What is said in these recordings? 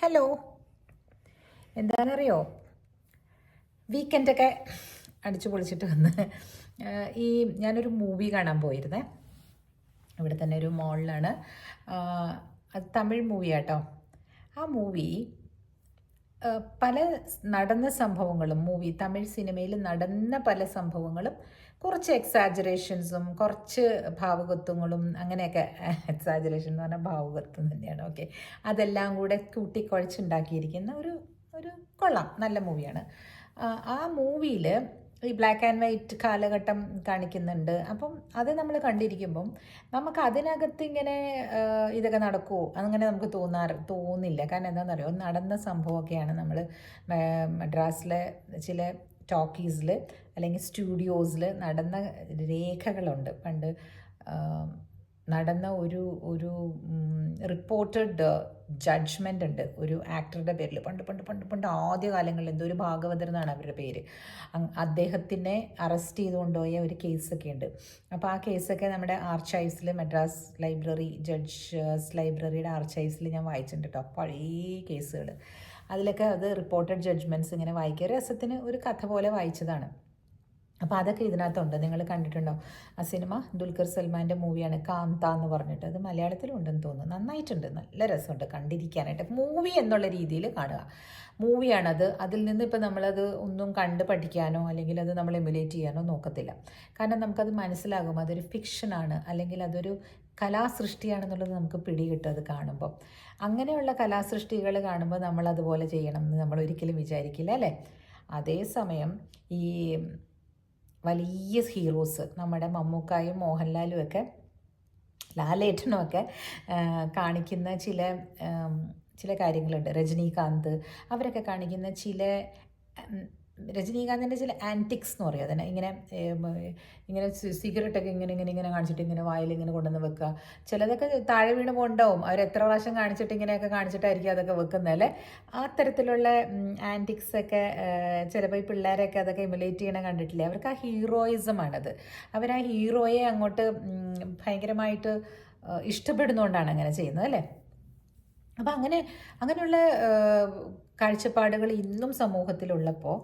Hello എന്താണെന്നറിയോ? വീക്കെൻഡൊക്കെ അടിച്ചു പൊളിച്ചിട്ട് വന്ന് ഈ ഞാനൊരു മൂവി കാണാൻ പോയിരുന്നേ. ഇവിടെ തന്നെ ഒരു മോളിലാണ് അത് തമിഴ് മൂവിയാട്ടോ ആ മൂവി പല നടന്ന സംഭവങ്ങളും മൂവി തമിഴ് സിനിമയിൽ നടന്ന പല സംഭവങ്ങളും കുറച്ച് എക്സാജറേഷൻസും കുറച്ച് ഭാവുകത്വങ്ങളും അങ്ങനെയൊക്കെ എക്സാജറേഷൻ എന്ന് പറഞ്ഞാൽ ഭാവുകത്വം തന്നെയാണ്. ഓക്കെ അതെല്ലാം കൂടെ കൂട്ടിക്കുഴച്ചുണ്ടാക്കിയിരിക്കുന്ന ഒരു ഒരു കൊള്ളാം. നല്ല മൂവിയാണ്. ആ മൂവിയിൽ ഈ ബ്ലാക്ക് ആൻഡ് വൈറ്റ് കാലഘട്ടം കാണിക്കുന്നുണ്ട്. അപ്പം അത് നമ്മൾ കണ്ടിരിക്കുമ്പം നമുക്ക് അതിനകത്ത് ഇങ്ങനെ ഇതൊക്കെ നടക്കുമോ അങ്ങനെ നമുക്ക് തോന്നാറ് തോന്നില്ല. കാരണം എന്താണെന്നറിയോ? നടന്ന സംഭവമൊക്കെയാണ് നമ്മൾ മദ്രാസിലെ ചില ടോക്കീസിൽ അല്ലെങ്കിൽ സ്റ്റുഡിയോസിൽ നടന്ന രേഖകളുണ്ട്. പണ്ട് നടന്ന ഒരു ഒരു റിപ്പോർട്ടഡ് ജഡ്ജ്മെന്റ് ഉണ്ട് ഒരു ആക്ടറുടെ പേരിൽ. പണ്ട് പണ്ട് പണ്ട് പണ്ട് ആദ്യ കാലങ്ങളിൽ എന്തോ ഒരു ഭാഗവതർ എന്നാണ് അവരുടെ പേര്. അദ്ദേഹത്തിനെ അറസ്റ്റ് ചെയ്ത് കൊണ്ടുപോയ ഒരു കേസൊക്കെ ഉണ്ട് അപ്പോൾ ആ കേസൊക്കെ നമ്മുടെ ആർച്ചൈവ്സിൽ മദ്രാസ് ലൈബ്രറി ജഡ്ജസ് ലൈബ്രറിയുടെ ആർച്ചൈവ്സിൽ ഞാൻ വായിച്ചിട്ടുണ്ട് കേട്ടോ പഴയ കേസുകൾ അതിലൊക്കെ അത് റിപ്പോർട്ടഡ് ജഡ്ജ്മെന്റ്സ് ഇങ്ങനെ വായിക്കുക. രസത്തിന് ഒരു കഥ പോലെ വായിച്ചതാണ്. അപ്പോൾ അതൊക്കെ ഇതിനകത്തുണ്ട്. നിങ്ങൾ കണ്ടിട്ടുണ്ടോ? ആ സിനിമ ദുൽഖർ സൽമാന്റെ മൂവിയാണ് കാന്ത എന്ന് പറഞ്ഞിട്ട്. അത് മലയാളത്തിലുണ്ടെന്ന് തോന്നുന്നു. നന്നായിട്ടുണ്ട്. നല്ല രസമുണ്ട് കണ്ടിരിക്കാനായിട്ട്. മൂവി എന്നുള്ള രീതിയിൽ കാണുക. മൂവിയാണത്. അതിൽ നിന്ന് ഇപ്പോൾ നമ്മളത് ഒന്നും കണ്ട് പഠിക്കാനോ അല്ലെങ്കിൽ അത് നമ്മൾ എമുലേറ്റ് ചെയ്യാനോ നോക്കത്തില്ല. കാരണം നമുക്കത് മനസ്സിലാകും. അതൊരു ഫിക്ഷനാണ് അല്ലെങ്കിൽ അതൊരു കലാസൃഷ്ടിയാണെന്നുള്ളത് നമുക്ക് പിടികിട്ടും അത് കാണുമ്പോൾ അങ്ങനെയുള്ള കലാസൃഷ്ടികൾ കാണുമ്പോൾ നമ്മൾ അതുപോലെ ചെയ്യണം എന്ന് നമ്മൾ ഒരിക്കലും വിചാരിക്കില്ല അല്ലേ? അതേസമയം ഈ വലിയ ഹീറോസ് നമ്മുടെ മമ്മൂക്കായും മോഹൻലാലും ഒക്കെ ലാലേറ്റനും ഒക്കെ കാണിക്കുന്ന ചില ചില കാര്യങ്ങളുണ്ട്. രജനീകാന്ത് അവരൊക്കെ കാണിക്കുന്ന ചില രജനീകാന്തിന്റെ ചില ആന്റിക്സ് എന്ന് പറയും. അതിനെ ഇങ്ങനെ ഇങ്ങനെ സിഗരറ്റൊക്കെ ഇങ്ങനെ ഇങ്ങനെ ഇങ്ങനെ കാണിച്ചിട്ട് ഇങ്ങനെ വായിൽ ഇങ്ങനെ കൊണ്ടുവന്ന് വെക്കുക. ചിലതൊക്കെ താഴെ വീണ് പോണ്ടാവും അവർ എത്ര പ്രാവശ്യം കാണിച്ചിട്ട് ഇങ്ങനെയൊക്കെ കാണിച്ചിട്ടായിരിക്കും അതൊക്കെ വെക്കുന്നത് അല്ലേ? ആ തരത്തിലുള്ള ആന്റിക്സ് ഒക്കെ ചിലപ്പോൾ ഈ പിള്ളേരെയൊക്കെ അതൊക്കെ ഇമുലേറ്റ് ചെയ്യണം കണ്ടിട്ടില്ലേ? അവർക്ക് ആ ഹീറോയിസമാണത് അവർ ആ ഹീറോയെ അങ്ങോട്ട് ഭയങ്കരമായിട്ട് ഇഷ്ടപ്പെടുന്നുകൊണ്ടാണ് അങ്ങനെ ചെയ്യുന്നത് അല്ലേ? അപ്പം അങ്ങനെ അങ്ങനെയുള്ള കാഴ്ചപ്പാടുകൾ ഇന്നും സമൂഹത്തിലുള്ളപ്പോൾ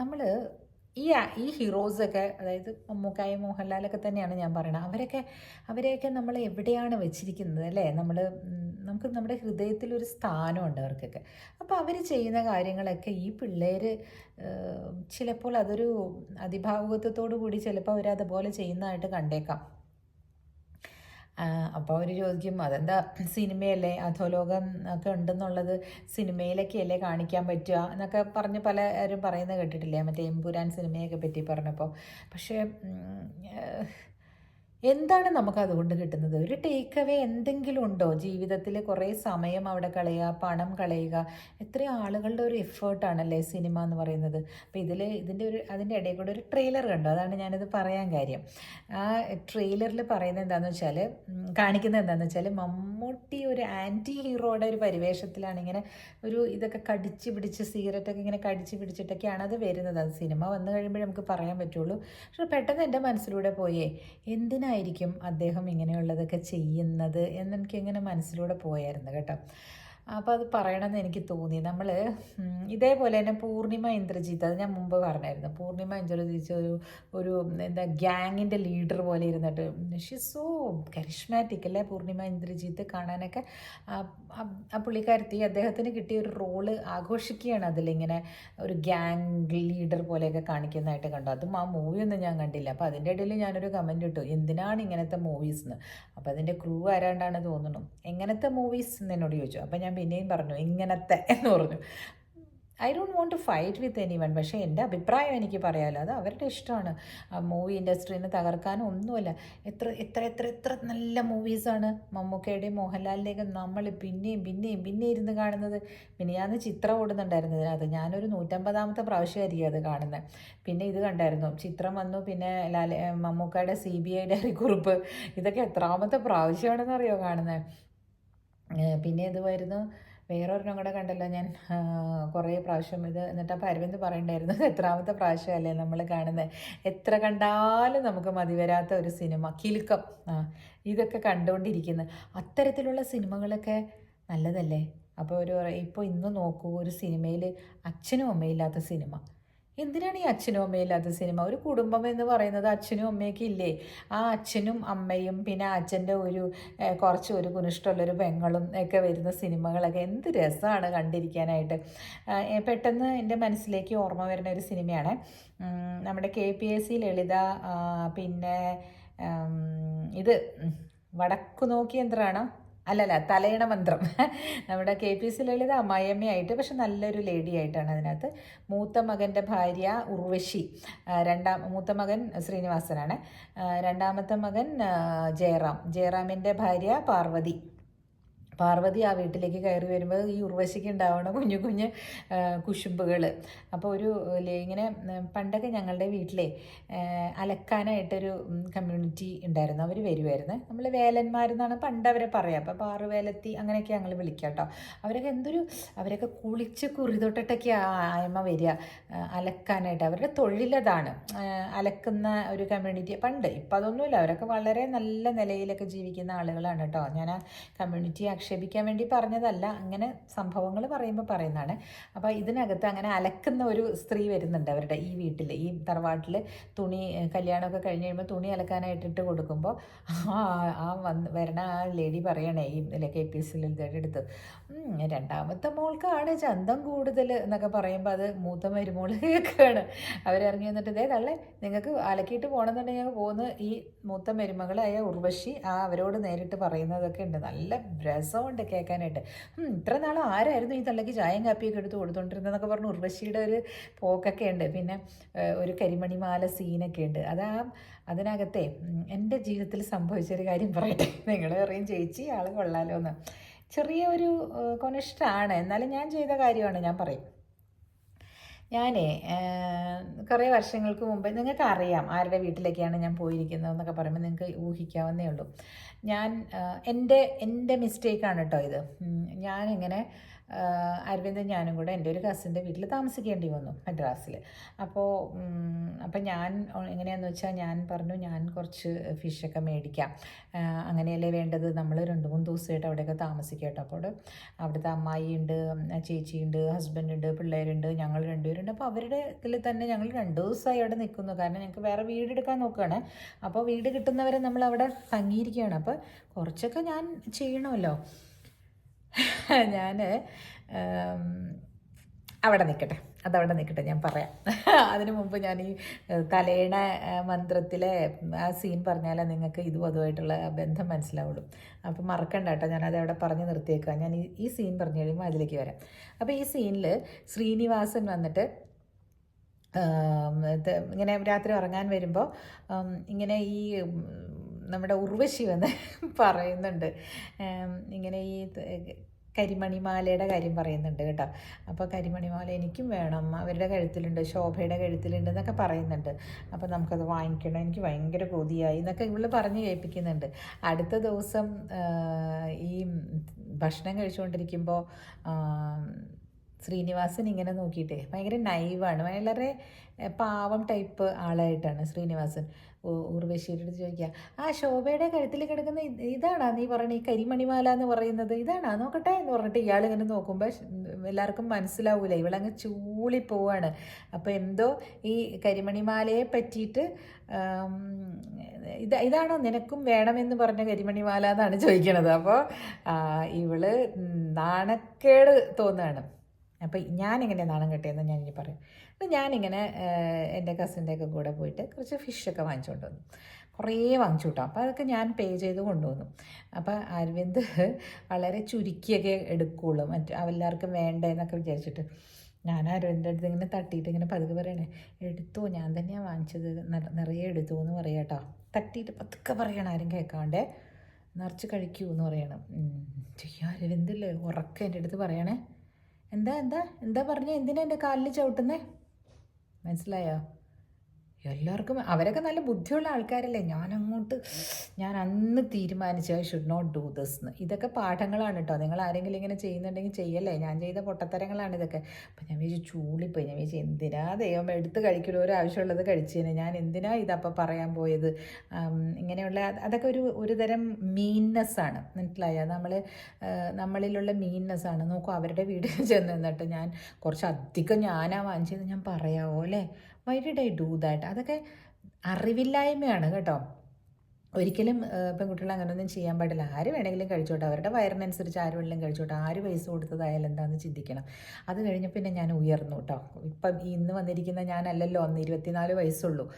നമ്മൾ ഈ ഈ ഹീറോസൊക്കെ അതായത് മമ്മൂക്കായ മോഹൻലാലൊക്കെ തന്നെയാണ് ഞാൻ പറയുന്നത്. അവരൊക്കെ അവരെയൊക്കെ നമ്മൾ എവിടെയാണ് വെച്ചിരിക്കുന്നത് അല്ലേ? നമ്മൾ നമുക്ക് നമ്മുടെ ഹൃദയത്തിലൊരു സ്ഥാനമുണ്ട് അവർക്കൊക്കെ. അപ്പോൾ അവർ ചെയ്യുന്ന കാര്യങ്ങളൊക്കെ ഈ പിള്ളേർ ചിലപ്പോൾ അതൊരു അതിഭാവുകത്വത്തോടു കൂടി ചിലപ്പോൾ അവരതുപോലെ ചെയ്യുന്നതായിട്ട് കണ്ടേക്കാം. അപ്പോൾ അവർ ചോദിക്കും അതെന്താ സിനിമയല്ലേ? അധോലോകം ഒക്കെ ഉണ്ടെന്നുള്ളത് സിനിമയിലൊക്കെ അല്ലേ കാണിക്കാൻ പറ്റുക? എന്നൊക്കെ പറഞ്ഞ് പലരും പറയുന്നത് കേട്ടിട്ടില്ലേ? മറ്റേ എമ്പുരാൻ സിനിമയൊക്കെ പറ്റി പറഞ്ഞപ്പോൾ പക്ഷേ എന്താണ് നമുക്ക് അതുകൊണ്ട് കിട്ടുന്നത്? ഒരു ടേക്ക് അവേ എന്തെങ്കിലും ഉണ്ടോ? ജീവിതത്തിൽ കുറേ സമയം അവിടെ കളയുക പണം കളയുക. എത്ര ആളുകളുടെ ഒരു എഫേർട്ടാണല്ലേ സിനിമ എന്ന് പറയുന്നത്. അപ്പോൾ ഇതിൽ ഇതിന്റെ ഒരു അതിന്റെ ഇടയിൽ കൂടെ ഒരു ട്രെയിലർ കണ്ടു. അതാണ് ഞാനിത് പറയാൻ കാര്യം. ആ ട്രെയിലറിൽ പറയുന്നത് എന്താണെന്ന് വെച്ചാൽ കാണിക്കുന്നത് എന്താണെന്ന് വെച്ചാൽ മമ്മൂട്ടി ഒരു ആന്റി ഹീറോയുടെ ഒരു പരിവേഷത്തിലാണ് ഇങ്ങനെ ഒരു ഇതൊക്കെ കടിച്ച് പിടിച്ച് സിഗരറ്റൊക്കെ ഇങ്ങനെ കടിച്ച് പിടിച്ചിട്ടൊക്കെയാണ് അത് വരുന്നത്. അത് സിനിമ വന്നു കഴിയുമ്പോഴേ നമുക്ക് പറയാൻ പറ്റുള്ളൂ. പക്ഷെ പെട്ടെന്ന് എന്റെ മനസ്സിലൂടെ പോയേ എന്തിനായിരിക്കും അദ്ദേഹം ഇങ്ങനെയുള്ളതൊക്കെ ചെയ്യുന്നത് എന്നെനിക്ക് ഇങ്ങനെ മനസ്സിലൂടെ പോയായിരുന്നു കേട്ടോ. അപ്പോൾ അത് പറയണമെന്ന് എനിക്ക് തോന്നി. നമ്മൾ ഇതേപോലെ തന്നെ പൂർണിമ ഇന്ദ്രജിത്ത് അത് ഞാൻ മുമ്പ് പറഞ്ഞായിരുന്നു. പൂർണിമ ഇന്ദ്രജിത്ത് ഒരു ഒരു എന്താ ഗ്യാങ്ങിന്റെ ലീഡർ പോലെ ഇരുന്നിട്ട് ഷി സോ കരിഷ്മാറ്റിക് അല്ലേ പൂർണിമ ഇന്ദ്രജിത്ത് കാണാനൊക്കെ? ആ പുള്ളിക്കാരത്തി അദ്ദേഹത്തിന് കിട്ടിയ ഒരു റോൾ ആഘോഷിക്കുകയാണ് അതിലിങ്ങനെ ഒരു ഗ്യാങ് ലീഡർ പോലെയൊക്കെ കാണിക്കുന്നതായിട്ട് കണ്ടു. അതും ആ മൂവിയൊന്നും ഞാൻ കണ്ടില്ല. അപ്പോൾ അതിന്റെ ഇടയിൽ ഞാനൊരു കമന്റ് ഇട്ടു. എന്തിനാണ് ഇങ്ങനത്തെ മൂവീസ് എന്ന് അപ്പോൾ അതിന്റെ ക്രൂ ആരാണ്ടാണ് തോന്നുന്നു. എങ്ങനത്തെ മൂവീസ് എന്ന് എന്നോട് ചോദിച്ചു. അപ്പോൾ ഞാൻ പിന്നെയും പറഞ്ഞു ഇങ്ങനത്തെ എന്ന് പറഞ്ഞു. I don't want to fight with anyone പക്ഷേ എന്റെ അഭിപ്രായം എനിക്ക് പറയാമല്ലോ അത് അവരുടെ ഇഷ്ടമാണ്. മൂവി ഇൻഡസ്ട്രീനെ തകർക്കാനും ഒന്നുമല്ല. എത്ര എത്ര എത്ര എത്ര നല്ല മൂവീസാണ് മമ്മൂക്കയുടെയും മോഹൻലാലിന്റെയൊക്കെ നമ്മൾ പിന്നെയും പിന്നെയും പിന്നെ ഇരുന്ന് കാണുന്നത്. പിന്നെ ഞാൻ ചിത്രം ഓടുന്നുണ്ടായിരുന്നു ഇതിനകത്ത് ഞാനൊരു നൂറ്റമ്പതാമത്തെ പ്രാവശ്യമായിരിക്കും അത് കാണുന്നത്. പിന്നെ ഇത് കണ്ടായിരുന്നു. ചിത്രം വന്നു പിന്നെ ലാല മമ്മൂക്കയുടെ സി ബി ഐ ഡയറി കുറിപ്പ് ഇതൊക്കെ എത്രാമത്തെ പ്രാവശ്യമാണെന്നറിയോ കാണുന്നത്? പിന്നെ ഇതുമായിരുന്നു വേറൊരെണ്ണം കൂടെ കണ്ടല്ലോ ഞാൻ. കുറേ പ്രാവശ്യം ഇത് എന്നിട്ട് അപ്പോൾ അരവിന്ദ് പറയണ്ടായിരുന്നു "ഇത് എത്രാമത്തെ പ്രാവശ്യമല്ലേ നമ്മൾ കാണുന്നത് എത്ര കണ്ടാലും നമുക്ക് മതി വരാത്ത ഒരു സിനിമ കിലുക്കം. ഇതൊക്കെ കണ്ടുകൊണ്ടിരിക്കുന്നത് അത്തരത്തിലുള്ള സിനിമകളൊക്കെ നല്ലതല്ലേ? അപ്പോൾ ഒരു ഇപ്പോൾ ഇന്ന് നോക്കൂ ഒരു സിനിമയിൽ അച്ഛനും അമ്മയില്ലാത്ത സിനിമ. എന്തിനാണ് ഈ അച്ഛനും അമ്മയും ഇല്ലാത്ത സിനിമ? ഒരു കുടുംബം എന്ന് പറയുന്നത് അച്ഛനും അമ്മയൊക്കെ ഇല്ലേ? ആ അച്ഛനും അമ്മയും പിന്നെ അച്ഛന്റെ ഒരു കുറച്ച് ഒരു കുനിഷ്ടമുള്ളൊരു പെങ്ങളും ഒക്കെ വരുന്ന സിനിമകളൊക്കെ എന്ത് രസമാണ് കണ്ടിരിക്കാനായിട്ട്. പെട്ടെന്ന് എന്റെ മനസ്സിലേക്ക് ഓർമ്മ വരുന്ന ഒരു സിനിമയാണ്. നമ്മുടെ K P S C Lalitha പിന്നെ ഇത് വടക്കു നോക്കി യന്ത്രമാണോ? അല്ലല്ല തലയണ മന്ത്രം. നമ്മുടെ കെ പി സി ലളിത അമ്മായിയമ്മയായിട്ട് പക്ഷെ നല്ലൊരു ലേഡി ആയിട്ടാണ് അതിനകത്ത്. മൂത്ത മകന്റെ ഭാര്യ ഉർവശി രണ്ടാം മൂത്ത മകൻ ശ്രീനിവാസനാണ്. രണ്ടാമത്തെ മകൻ ജയറാം. ജയറാമിന്റെ ഭാര്യ പാർവതി. പാർവതി ആ വീട്ടിലേക്ക് കയറി വരുമ്പോൾ ഈ ഉർവശിക്ക് ഉണ്ടാവുന്ന കുഞ്ഞു കുഞ്ഞ് കുശുമ്പുകൾ അപ്പോൾ ഒരു ഇങ്ങനെ പണ്ടൊക്കെ ഞങ്ങളുടെ വീട്ടിലെ അലക്കാനായിട്ടൊരു കമ്മ്യൂണിറ്റി ഉണ്ടായിരുന്നു. അവർ വരുമായിരുന്നു നമ്മൾ വേലന്മാരെന്നാണ് പണ്ട് അവരെ പറയുക അപ്പോൾ പാറു വേലത്തി അങ്ങനെയൊക്കെ ഞങ്ങൾ വിളിക്കുക കേട്ടോ അവരൊക്കെ എന്തൊരു അവരൊക്കെ കുളിച്ച് കുറി തൊട്ടിട്ടൊക്കെ ആയ്മ വരിക അലക്കാനായിട്ട്. അവരുടെ തൊഴിലതാണ് അലക്കുന്ന ഒരു കമ്മ്യൂണിറ്റി പണ്ട് ഇപ്പം അതൊന്നുമില്ല. അവരൊക്കെ വളരെ നല്ല നിലയിലൊക്കെ ജീവിക്കുന്ന ആളുകളാണ് കേട്ടോ. ഞാൻ ആ കമ്മ്യൂണിറ്റി ആക്ഷേപിക്കാൻ വേണ്ടി പറഞ്ഞതല്ല അങ്ങനെ സംഭവങ്ങൾ പറയുമ്പോൾ പറയുന്നതാണ്. അപ്പോൾ ഇതിനകത്ത് അങ്ങനെ അലക്കുന്ന ഒരു സ്ത്രീ വരുന്നുണ്ട് അവരുടെ ഈ വീട്ടിൽ ഈ തറവാട്ടിൽ തുണി കല്യാണമൊക്കെ കഴിഞ്ഞ് കഴിയുമ്പോൾ തുണി അലക്കാനായിട്ട് ഇട്ട് കൊടുക്കുമ്പോൾ ആ ആ വന്ന് വരണ ആ ലേഡി പറയണേ ഈ കെ പി എസ് അടുത്ത് "ഉം, രണ്ടാമത്തെ മോൾക്കാണ് ചന്തം കൂടുതൽ എന്നൊക്കെ പറയുമ്പോൾ അത് മൂത്ത മരുമോൾ കേൾക്കുകയാണ് അവരിറങ്ങി വന്നിട്ട് ഇതേ കള്ളേ നിങ്ങൾക്ക് അലക്കിയിട്ട് പോകണമെന്നുണ്ടെങ്കിൽ പോകുന്ന ഈ മൂത്ത മരുമകളായ ഉർവശി ആ അവരോട് നേരിട്ട് പറയുന്നതൊക്കെ ഉണ്ട്. നല്ല രസമുണ്ട് കേൾക്കാനായിട്ട്. "ഉം, ഇത്ര നാളും ആരായിരുന്നു ഈ തള്ളക്ക് ചായയും കാപ്പിയൊക്കെ എടുത്ത് കൊടുത്തോണ്ടിരുന്നതെന്നൊക്കെ പറഞ്ഞ്. ഉർവശിയുടെ ഒരു പോക്കൊക്കെ ഉണ്ട്. പിന്നെ ഒരു കരിമണിമാല സീനൊക്കെ ഉണ്ട്. അതാ അതിനകത്തെ എന്റെ ജീവിതത്തിൽ സംഭവിച്ചൊരു കാര്യം പറയട്ടെ. നിങ്ങൾ പറയും ചേച്ചി ആൾ കൊള്ളാലോ എന്ന് ചെറിയ ഒരു കൊനിഷ്ഠമാണ് എന്നാലും ഞാൻ ചെയ്ത കാര്യമാണ് ഞാൻ പറയും. ഞാനേ കുറേ വർഷങ്ങൾക്ക് മുമ്പ് നിങ്ങൾക്ക് അറിയാം ആരുടെ വീട്ടിലേക്കാണ് ഞാൻ പോയിരിക്കുന്നത് എന്നൊക്കെ പറയുമ്പോൾ നിങ്ങൾക്ക് ഊഹിക്കാവുന്നേ ഉള്ളൂ. ഞാൻ എന്റെ എന്റെ മിസ്റ്റേക്കാണ് കേട്ടോ ഇത്. ഞാനിങ്ങനെ അരവിന്ദും ഞാനും കൂടെ എന്റെ ഒരു കസിന്റെ വീട്ടിൽ താമസിക്കേണ്ടി വന്നു മദ്രാസിൽ. അപ്പോൾ അപ്പോൾ ഞാൻ എങ്ങനെയാണെന്ന് വെച്ചാൽ ഞാൻ പറഞ്ഞു ഞാൻ കുറച്ച് ഫിഷൊക്കെ മേടിക്കാം. അങ്ങനെയല്ലേ വേണ്ടത്? നമ്മൾ രണ്ട് മൂന്ന് ദിവസമായിട്ട് അവിടെയൊക്കെ താമസിക്കാം കേട്ടോ അപ്പോൾ അവിടുത്തെ അമ്മായിയുണ്ട് ചേച്ചിയുണ്ട് ഹസ്ബൻഡുണ്ട് പിള്ളേരുണ്ട് ഞങ്ങൾ രണ്ടുപേരുണ്ട് അപ്പോൾ അവരുടെ ഇതിൽ തന്നെ ഞങ്ങൾ രണ്ട് ദിവസമായി അവിടെ നിൽക്കുന്നു. കാരണം ഞങ്ങൾക്ക് വേറെ വീടെടുക്കാൻ നോക്കുകയാണ്. അപ്പോൾ വീട് കിട്ടുന്നവരെ നമ്മൾ അവിടെ തങ്ങിയിരിക്കുകയാണ്. അപ്പോൾ കുറച്ചൊക്കെ ഞാൻ ചെയ്യണമല്ലോ. ഞാൻ അവിടെ നിൽക്കട്ടെ അതവിടെ നിൽക്കട്ടെ ഞാൻ പറയാം. അതിനു മുമ്പ് ഞാൻ ഈ തലേണ മന്ത്രത്തിലെ ആ സീൻ പറഞ്ഞാലേ നിങ്ങൾക്ക് ഇതും അതുമായിട്ടുള്ള ബന്ധം മനസ്സിലാവുള്ളൂ. അപ്പോൾ മറക്കണ്ട കേട്ടോ ഞാനത് അവിടെ പറഞ്ഞ് നിർത്തിയേക്കാം ഞാൻ ഈ ഈ സീൻ പറഞ്ഞു കഴിയുമ്പോൾ അതിലേക്ക് വരാം. അപ്പോൾ ഈ സീനിൽ ശ്രീനിവാസൻ വന്നിട്ട് ഇങ്ങനെ രാത്രി ഉറങ്ങാൻ വരുമ്പോൾ ഇങ്ങനെ ഈ നമ്മുടെ ഉർവശി വന്ന് പറയുന്നുണ്ട്. ഇങ്ങനെ ഈ കരിമണിമാലയുടെ കാര്യം പറയുന്നുണ്ട് കേട്ടോ. അപ്പോൾ കരിമണിമാല എനിക്കും വേണം. അവരുടെ കഴുത്തിലുണ്ട് ശോഭയുടെ കഴുത്തിലുണ്ട് എന്നൊക്കെ പറയുന്നുണ്ട്. അപ്പോൾ നമുക്കത് വാങ്ങിക്കണം. എനിക്ക് ഭയങ്കര കൊതിയായി എന്നൊക്കെ ഇവൾ പറഞ്ഞ് കേൾപ്പിക്കുന്നുണ്ട്. അടുത്ത ദിവസം ഈ ഭക്ഷണം കഴിച്ചുകൊണ്ടിരിക്കുമ്പോൾ ശ്രീനിവാസൻ ഇങ്ങനെ നോക്കിയിട്ടേ ഭയങ്കര നൈവാണ് വളരെ പാവം ടൈപ്പ് ആളായിട്ടാണ് ശ്രീനിവാസൻ. അടുത്ത് ചോദിക്കുക ആ ശോഭയുടെ കഴുത്തിൽ കിടക്കുന്ന ഇത് ഇതാണോ നീ പറയണ ഈ കരിമണിമാല എന്ന് പറയുന്നത് ഇതാണോ നോക്കട്ടെ എന്ന് പറഞ്ഞിട്ട് ഇയാൾ ഇങ്ങനെ നോക്കുമ്പോൾ എല്ലാവർക്കും മനസ്സിലാവൂല ഇവളങ്ങ് ചൂളി പോവാണ്. അപ്പോൾ എന്തോ ഈ കരിമണിമാലയെ പറ്റിയിട്ട് ഇത് ഇതാണോ നിനക്കും വേണമെന്ന് പറഞ്ഞ കരിമണിമാല എന്നാണ് ചോദിക്കണത്. അപ്പോൾ ഇവൾ നാണക്കേട് തോന്നുകയാണ് അപ്പോൾ ഞാനെങ്ങനെ നാണം കെട്ടിയെന്ന് ഞാൻ ഇനി പറയും. അപ്പോൾ ഞാനിങ്ങനെ എന്റെ കസിന്റെ ഒക്കെ കൂടെ പോയിട്ട് കുറച്ച് ഫിഷൊക്കെ വാങ്ങിച്ചുകൊണ്ട് വന്നു. കുറേ വാങ്ങിച്ചു കിട്ടും അപ്പോൾ അതൊക്കെ ഞാൻ പേ ചെയ്ത് കൊണ്ടുവന്നു. അപ്പോൾ അരവിന്ദ് വളരെ ചുരുക്കിയൊക്കെ എടുക്കുകയുള്ളൂ മറ്റ് എല്ലാവർക്കും വേണ്ട എന്നൊക്കെ വിചാരിച്ചിട്ട് ഞാൻ അരവിന്ദ് അടുത്ത് ഇങ്ങനെ തട്ടിയിട്ട് ഇങ്ങനെ പതുക്കെ പറയണേ എടുത്തോ ഞാൻ തന്നെയാണ് വാങ്ങിച്ചത്. നിറയെ എടുത്തു എന്ന് പറയാം കേട്ടോ തട്ടിയിട്ട് പതുക്കെ പറയണം ആരും കേൾക്കാണ്ടേ. നിറച്ച് കഴിക്കൂ എന്ന് പറയണം. ചെയ്യാ അരവിന്ദില്ലേ ഉറക്കം എന്റെ അടുത്ത് പറയണേ. എന്താ എന്താ എന്താ പറഞ്ഞേ? എന്തിനാ എന്റെ കാലിൽ ചവിട്ടുന്നേ? മനസ്സിലായോ? എല്ലാവർക്കും അവരൊക്കെ നല്ല ബുദ്ധിയുള്ള ആൾക്കാരല്ലേ. ഞാൻ അങ്ങോട്ട് ഞാൻ അന്ന് തീരുമാനിച്ച I should not do this എന്ന് ഇതൊക്കെ പാഠങ്ങളാണ് കേട്ടോ നിങ്ങൾ ആരെങ്കിലും ഇങ്ങനെ ചെയ്യുന്നുണ്ടെങ്കിൽ ചെയ്യല്ലേ. ഞാൻ ചെയ്ത പൊട്ടത്തരങ്ങളാണ് ഇതൊക്കെ. അപ്പം ഞാൻ വിചാരിച്ചു ചൂളിപ്പോയി. ഞാൻ വിചാരിച്ചു എന്തിനാ ദൈവം എടുത്ത് കഴിക്കലോ? ഒരു ആവശ്യമുള്ളത് കഴിച്ചതിന് ഞാൻ എന്തിനാ ഇതപ്പോൾ പറയാൻ പോയത്? ഇങ്ങനെയുള്ള അതൊക്കെ ഒരു ഒരു തരം മീൻനെസ്സാണ് മനസ്സിലായോ? നമ്മൾ നമ്മളിലുള്ള മീൻനെസ്സാണ് നോക്കൂ അവരുടെ വീട്ടിൽ ചെന്ന് നിന്നിട്ട് ഞാൻ കുറച്ച് അധികം ഞാനാ വാങ്ങിച്ചത് ഞാൻ പറയാമോ അല്ലേ? Why did I do that അതൊക്കെ അറിവില്ലായ്മയാണ് കേട്ടോ. ഒരിക്കലും പെൺകുട്ടികൾ അങ്ങനെയൊന്നും ചെയ്യാൻ പാടില്ല. ആര് വേണമെങ്കിലും കഴിച്ചോട്ടെ. അവരുടെ വയറിനനുസരിച്ച് ആര് വേണമെങ്കിലും കഴിച്ചോട്ടെ. ആര് പൈസ കൊടുത്തതായാലും എന്താണെന്ന് ചിന്തിക്കണം. അത് കഴിഞ്ഞ് പിന്നെ ഞാൻ ഉയർന്നു കേട്ടോ ഇപ്പം ഇന്ന് വന്നിരിക്കുന്ന ഞാനല്ലല്ലോ അന്ന് ഇരുപത്തിനാല് വയസ്സുള്ളൂ.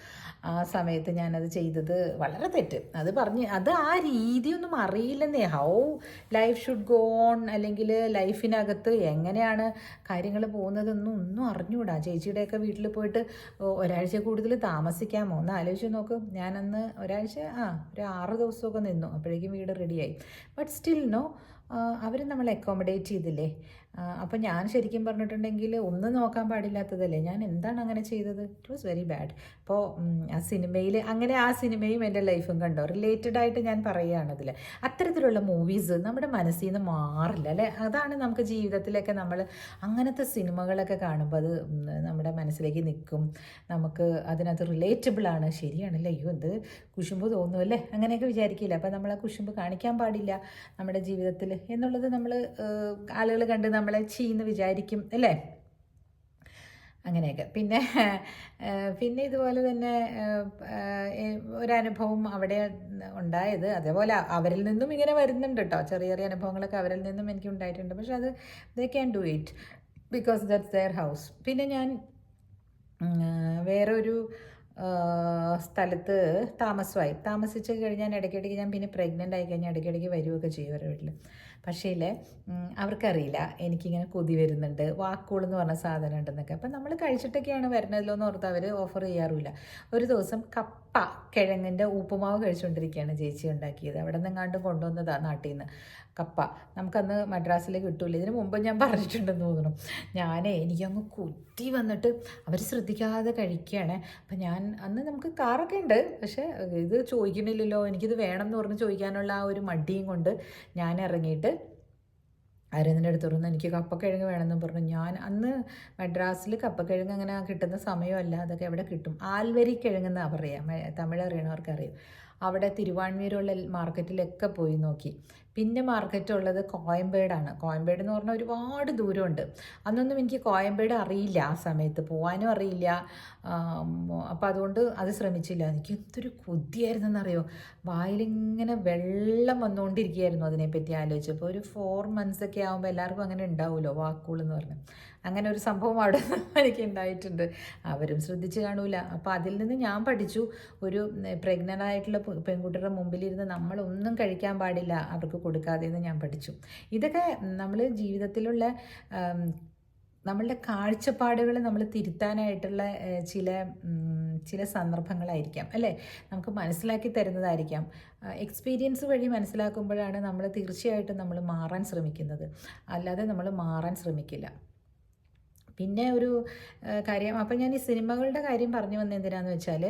ആ സമയത്ത് ഞാനത് ചെയ്തത് വളരെ തെറ്റ്. അത് പറഞ്ഞ് അത് ആ രീതിയൊന്നും അറിയില്ലെന്നേ. How life should go on അല്ലെങ്കിൽ ലൈഫിനകത്ത് എങ്ങനെയാണ് കാര്യങ്ങൾ പോകുന്നതെന്നും ഒന്നും അറിഞ്ഞുകൂടാ ചേച്ചിയുടെയൊക്കെ വീട്ടിൽ പോയിട്ട് ഒരാഴ്ച കൂടുതൽ താമസിക്കാമോ? ഒന്ന് ആലോചിച്ച് നോക്കും. ഞാനന്ന് ഒരാഴ്ച ആ ഒരു ആറ് ദിവസമൊക്കെ നിന്നു. അപ്പോഴേക്കും വീട് റെഡിയായി ബട്ട് സ്റ്റിൽ നോ അവർ നമ്മളെ അക്കോമഡേറ്റ് ചെയ്തില്ലേ? അപ്പോൾ ഞാൻ ശരിക്കും പറഞ്ഞിട്ടുണ്ടെങ്കിൽ ഒന്നും നോക്കാൻ പാടില്ലാത്തതല്ലേ? ഞാൻ എന്താണ് അങ്ങനെ ചെയ്തത്? ഇറ്റ് വാസ് വെരി ബാഡ് അപ്പോൾ ആ സിനിമയിൽ അങ്ങനെ ആ സിനിമയും എന്റെ ലൈഫും കണ്ടോ? റിലേറ്റഡ് ആയിട്ട് ഞാൻ പറയുകയാണതിൽ അത്തരത്തിലുള്ള മൂവീസ് നമ്മുടെ മനസ്സിൽ നിന്ന് മാറില്ല അല്ലേ? അതാണ് നമുക്ക് ജീവിതത്തിലൊക്കെ നമ്മൾ അങ്ങനത്തെ സിനിമകളൊക്കെ കാണുമ്പോൾ അത് നമ്മുടെ മനസ്സിലേക്ക് നിൽക്കും. നമുക്ക് അതിനകത്ത് റിലേറ്റബിൾ ആണ്. ശരിയാണല്ലേ? അയ്യോ എന്ത് കുശുമ്പ് തോന്നും അല്ലേ? അങ്ങനെയൊക്കെ വിചാരിക്കില്ല? അപ്പോൾ നമ്മൾ ആ കുശുമ്പ് കാണിക്കാൻ പാടില്ല നമ്മുടെ ജീവിതത്തിൽ എന്നുള്ളത് നമ്മൾ ആളുകൾ കണ്ട് നമ്മളെ ചീന്ന് വിചാരിക്കും അല്ലേ? അങ്ങനെയൊക്കെ. പിന്നെ പിന്നെ ഇതുപോലെ തന്നെ ഒരനുഭവം അവിടെ ഉണ്ടായത്. അതേപോലെ അവരിൽ നിന്നും ഇങ്ങനെ വരുന്നുണ്ട് കേട്ടോ ചെറിയ ചെറിയ അനുഭവങ്ങളൊക്കെ അവരിൽ നിന്നും എനിക്ക് ഉണ്ടായിട്ടുണ്ട്. പക്ഷെ അത് they can do it because that's their house പിന്നെ ഞാൻ വേറൊരു സ്ഥലത്ത് താമസമായി. താമസിച്ച് കഴിഞ്ഞാൽ ഇടയ്ക്കിടയ്ക്ക് ഞാൻ പിന്നെ പ്രഗ്നന്റ് ആയി കഴിഞ്ഞാൽ ഇടയ്ക്കിടയ്ക്ക് വരികയൊക്കെ ചെയ്യും അവരുടെ വീട്ടിൽ പക്ഷേ അവർക്കറിയില്ല എനിക്കിങ്ങനെ കൊതി വരുന്നുണ്ട് വാക്കുകൾ എന്ന് പറഞ്ഞ സാധനം ഉണ്ടെന്നൊക്കെ. അപ്പം നമ്മൾ കഴിച്ചിട്ടൊക്കെയാണ് വരുന്നതല്ലോ എന്ന് ഓർത്ത് അവർ ഓഫർ ചെയ്യാറുമില്ല. ഒരു ദിവസം കപ്പ കിഴങ്ങിന്റെ ഉപ്പുമാവ് കഴിച്ചുകൊണ്ടിരിക്കുകയാണ് ചേച്ചി ഉണ്ടാക്കിയത്. അവിടെ നിന്നെങ്ങാണ്ടും കൊണ്ടുവന്നതാണ് നാട്ടിൽ നിന്ന് കപ്പ. നമുക്കന്ന് മദ്രാസിൽ കിട്ടൂല. ഇതിന് മുമ്പ് ഞാൻ പറഞ്ഞിട്ടുണ്ടെന്ന് തോന്നുന്നു. ഞാനേ എനിക്കങ്ങ് കുത്തി വന്നിട്ട് അവർ ശ്രദ്ധിക്കാതെ കഴിക്കുകയാണ്. അപ്പം ഞാൻ അന്ന് നമുക്ക് കാറൊക്കെ ഉണ്ട്. പക്ഷേ ഇത് ചോദിക്കണില്ലല്ലോ എനിക്കിത് വേണം എന്ന് പറഞ്ഞ് ചോദിക്കാനുള്ള ആ ഒരു മടിയും കൊണ്ട് ഞാൻ ഇറങ്ങിയിട്ട് ആരെന്നിന്റെ അടുത്ത് പറഞ്ഞു എനിക്ക് കപ്പക്കിഴങ്ങ് വേണമെന്ന് പറഞ്ഞു. ഞാൻ അന്ന് മദ്രാസിൽ കപ്പക്കിഴങ്ങ് അങ്ങനെ കിട്ടുന്ന സമയമല്ല. അതൊക്കെ എവിടെ കിട്ടും? ആൽവരി കിഴങ്ങെന്നാണ് പറയുക തമിഴ് അറിയണവർക്കറിയാം. അവിടെ തിരുവാൺമീരുള്ള മാർക്കറ്റിലൊക്കെ പോയി നോക്കി. പിന്നെ മാർക്കറ്റ് ഉള്ളത് കോയമ്പേടാണ് കോയമ്പേട് എന്ന് പറഞ്ഞാൽ ഒരുപാട് ദൂരമുണ്ട്. അന്നൊന്നും എനിക്ക് കോയമ്പേട് അറിയില്ല ആ സമയത്ത്. പോകാനും അറിയില്ല. അപ്പോൾ അതുകൊണ്ട് അത് ശ്രമിച്ചില്ല. എനിക്ക് എന്തൊരു കൊതിയായിരുന്നെന്നറിയോ? വായിലിങ്ങനെ വെള്ളം വന്നുകൊണ്ടിരിക്കുകയായിരുന്നു അതിനെപ്പറ്റി ആലോചിച്ചപ്പോൾ. ഒരു ഫോർ മന്ത്സൊക്കെ ആകുമ്പോൾ എല്ലാവർക്കും അങ്ങനെ ഉണ്ടാവുമല്ലോ വാക്കുകൾ എന്ന് പറഞ്ഞു. അങ്ങനെ ഒരു സംഭവം അവിടെ എനിക്ക് ഉണ്ടായിട്ടുണ്ട് അവരും ശ്രദ്ധിച്ച് കാണൂല. അപ്പോൾ അതിൽ നിന്ന് ഞാൻ പഠിച്ചു. ഒരു പ്രഗ്നന്റ് ആയിട്ടുള്ള പെൺകുട്ടിയുടെ മുമ്പിലിരുന്ന് നമ്മളൊന്നും കഴിക്കാൻ പാടില്ല. അവർക്ക് കൊടുക്കാതെ എന്ന് ഞാൻ പഠിച്ചു. ഇതൊക്കെ നമ്മൾ ജീവിതത്തിലുള്ള നമ്മളുടെ കാഴ്ചപ്പാടുകൾ നമ്മൾ തിരുത്താനായിട്ടുള്ള ചില ചില സന്ദർഭങ്ങളായിരിക്കാം അല്ലേ? നമുക്ക് മനസ്സിലാക്കി തരുന്നതായിരിക്കാം. എക്സ്പീരിയൻസ് വഴി മനസ്സിലാക്കുമ്പോഴാണ് നമ്മൾ തീർച്ചയായിട്ടും നമ്മൾ മാറാൻ ശ്രമിക്കുന്നത്. അല്ലാതെ നമ്മൾ മാറാൻ ശ്രമിക്കില്ല. പിന്നെ ഒരു കാര്യം. അപ്പം ഞാൻ ഈ സിനിമകളുടെ കാര്യം പറഞ്ഞു വന്ന എന്തിനാന്ന് വെച്ചാൽ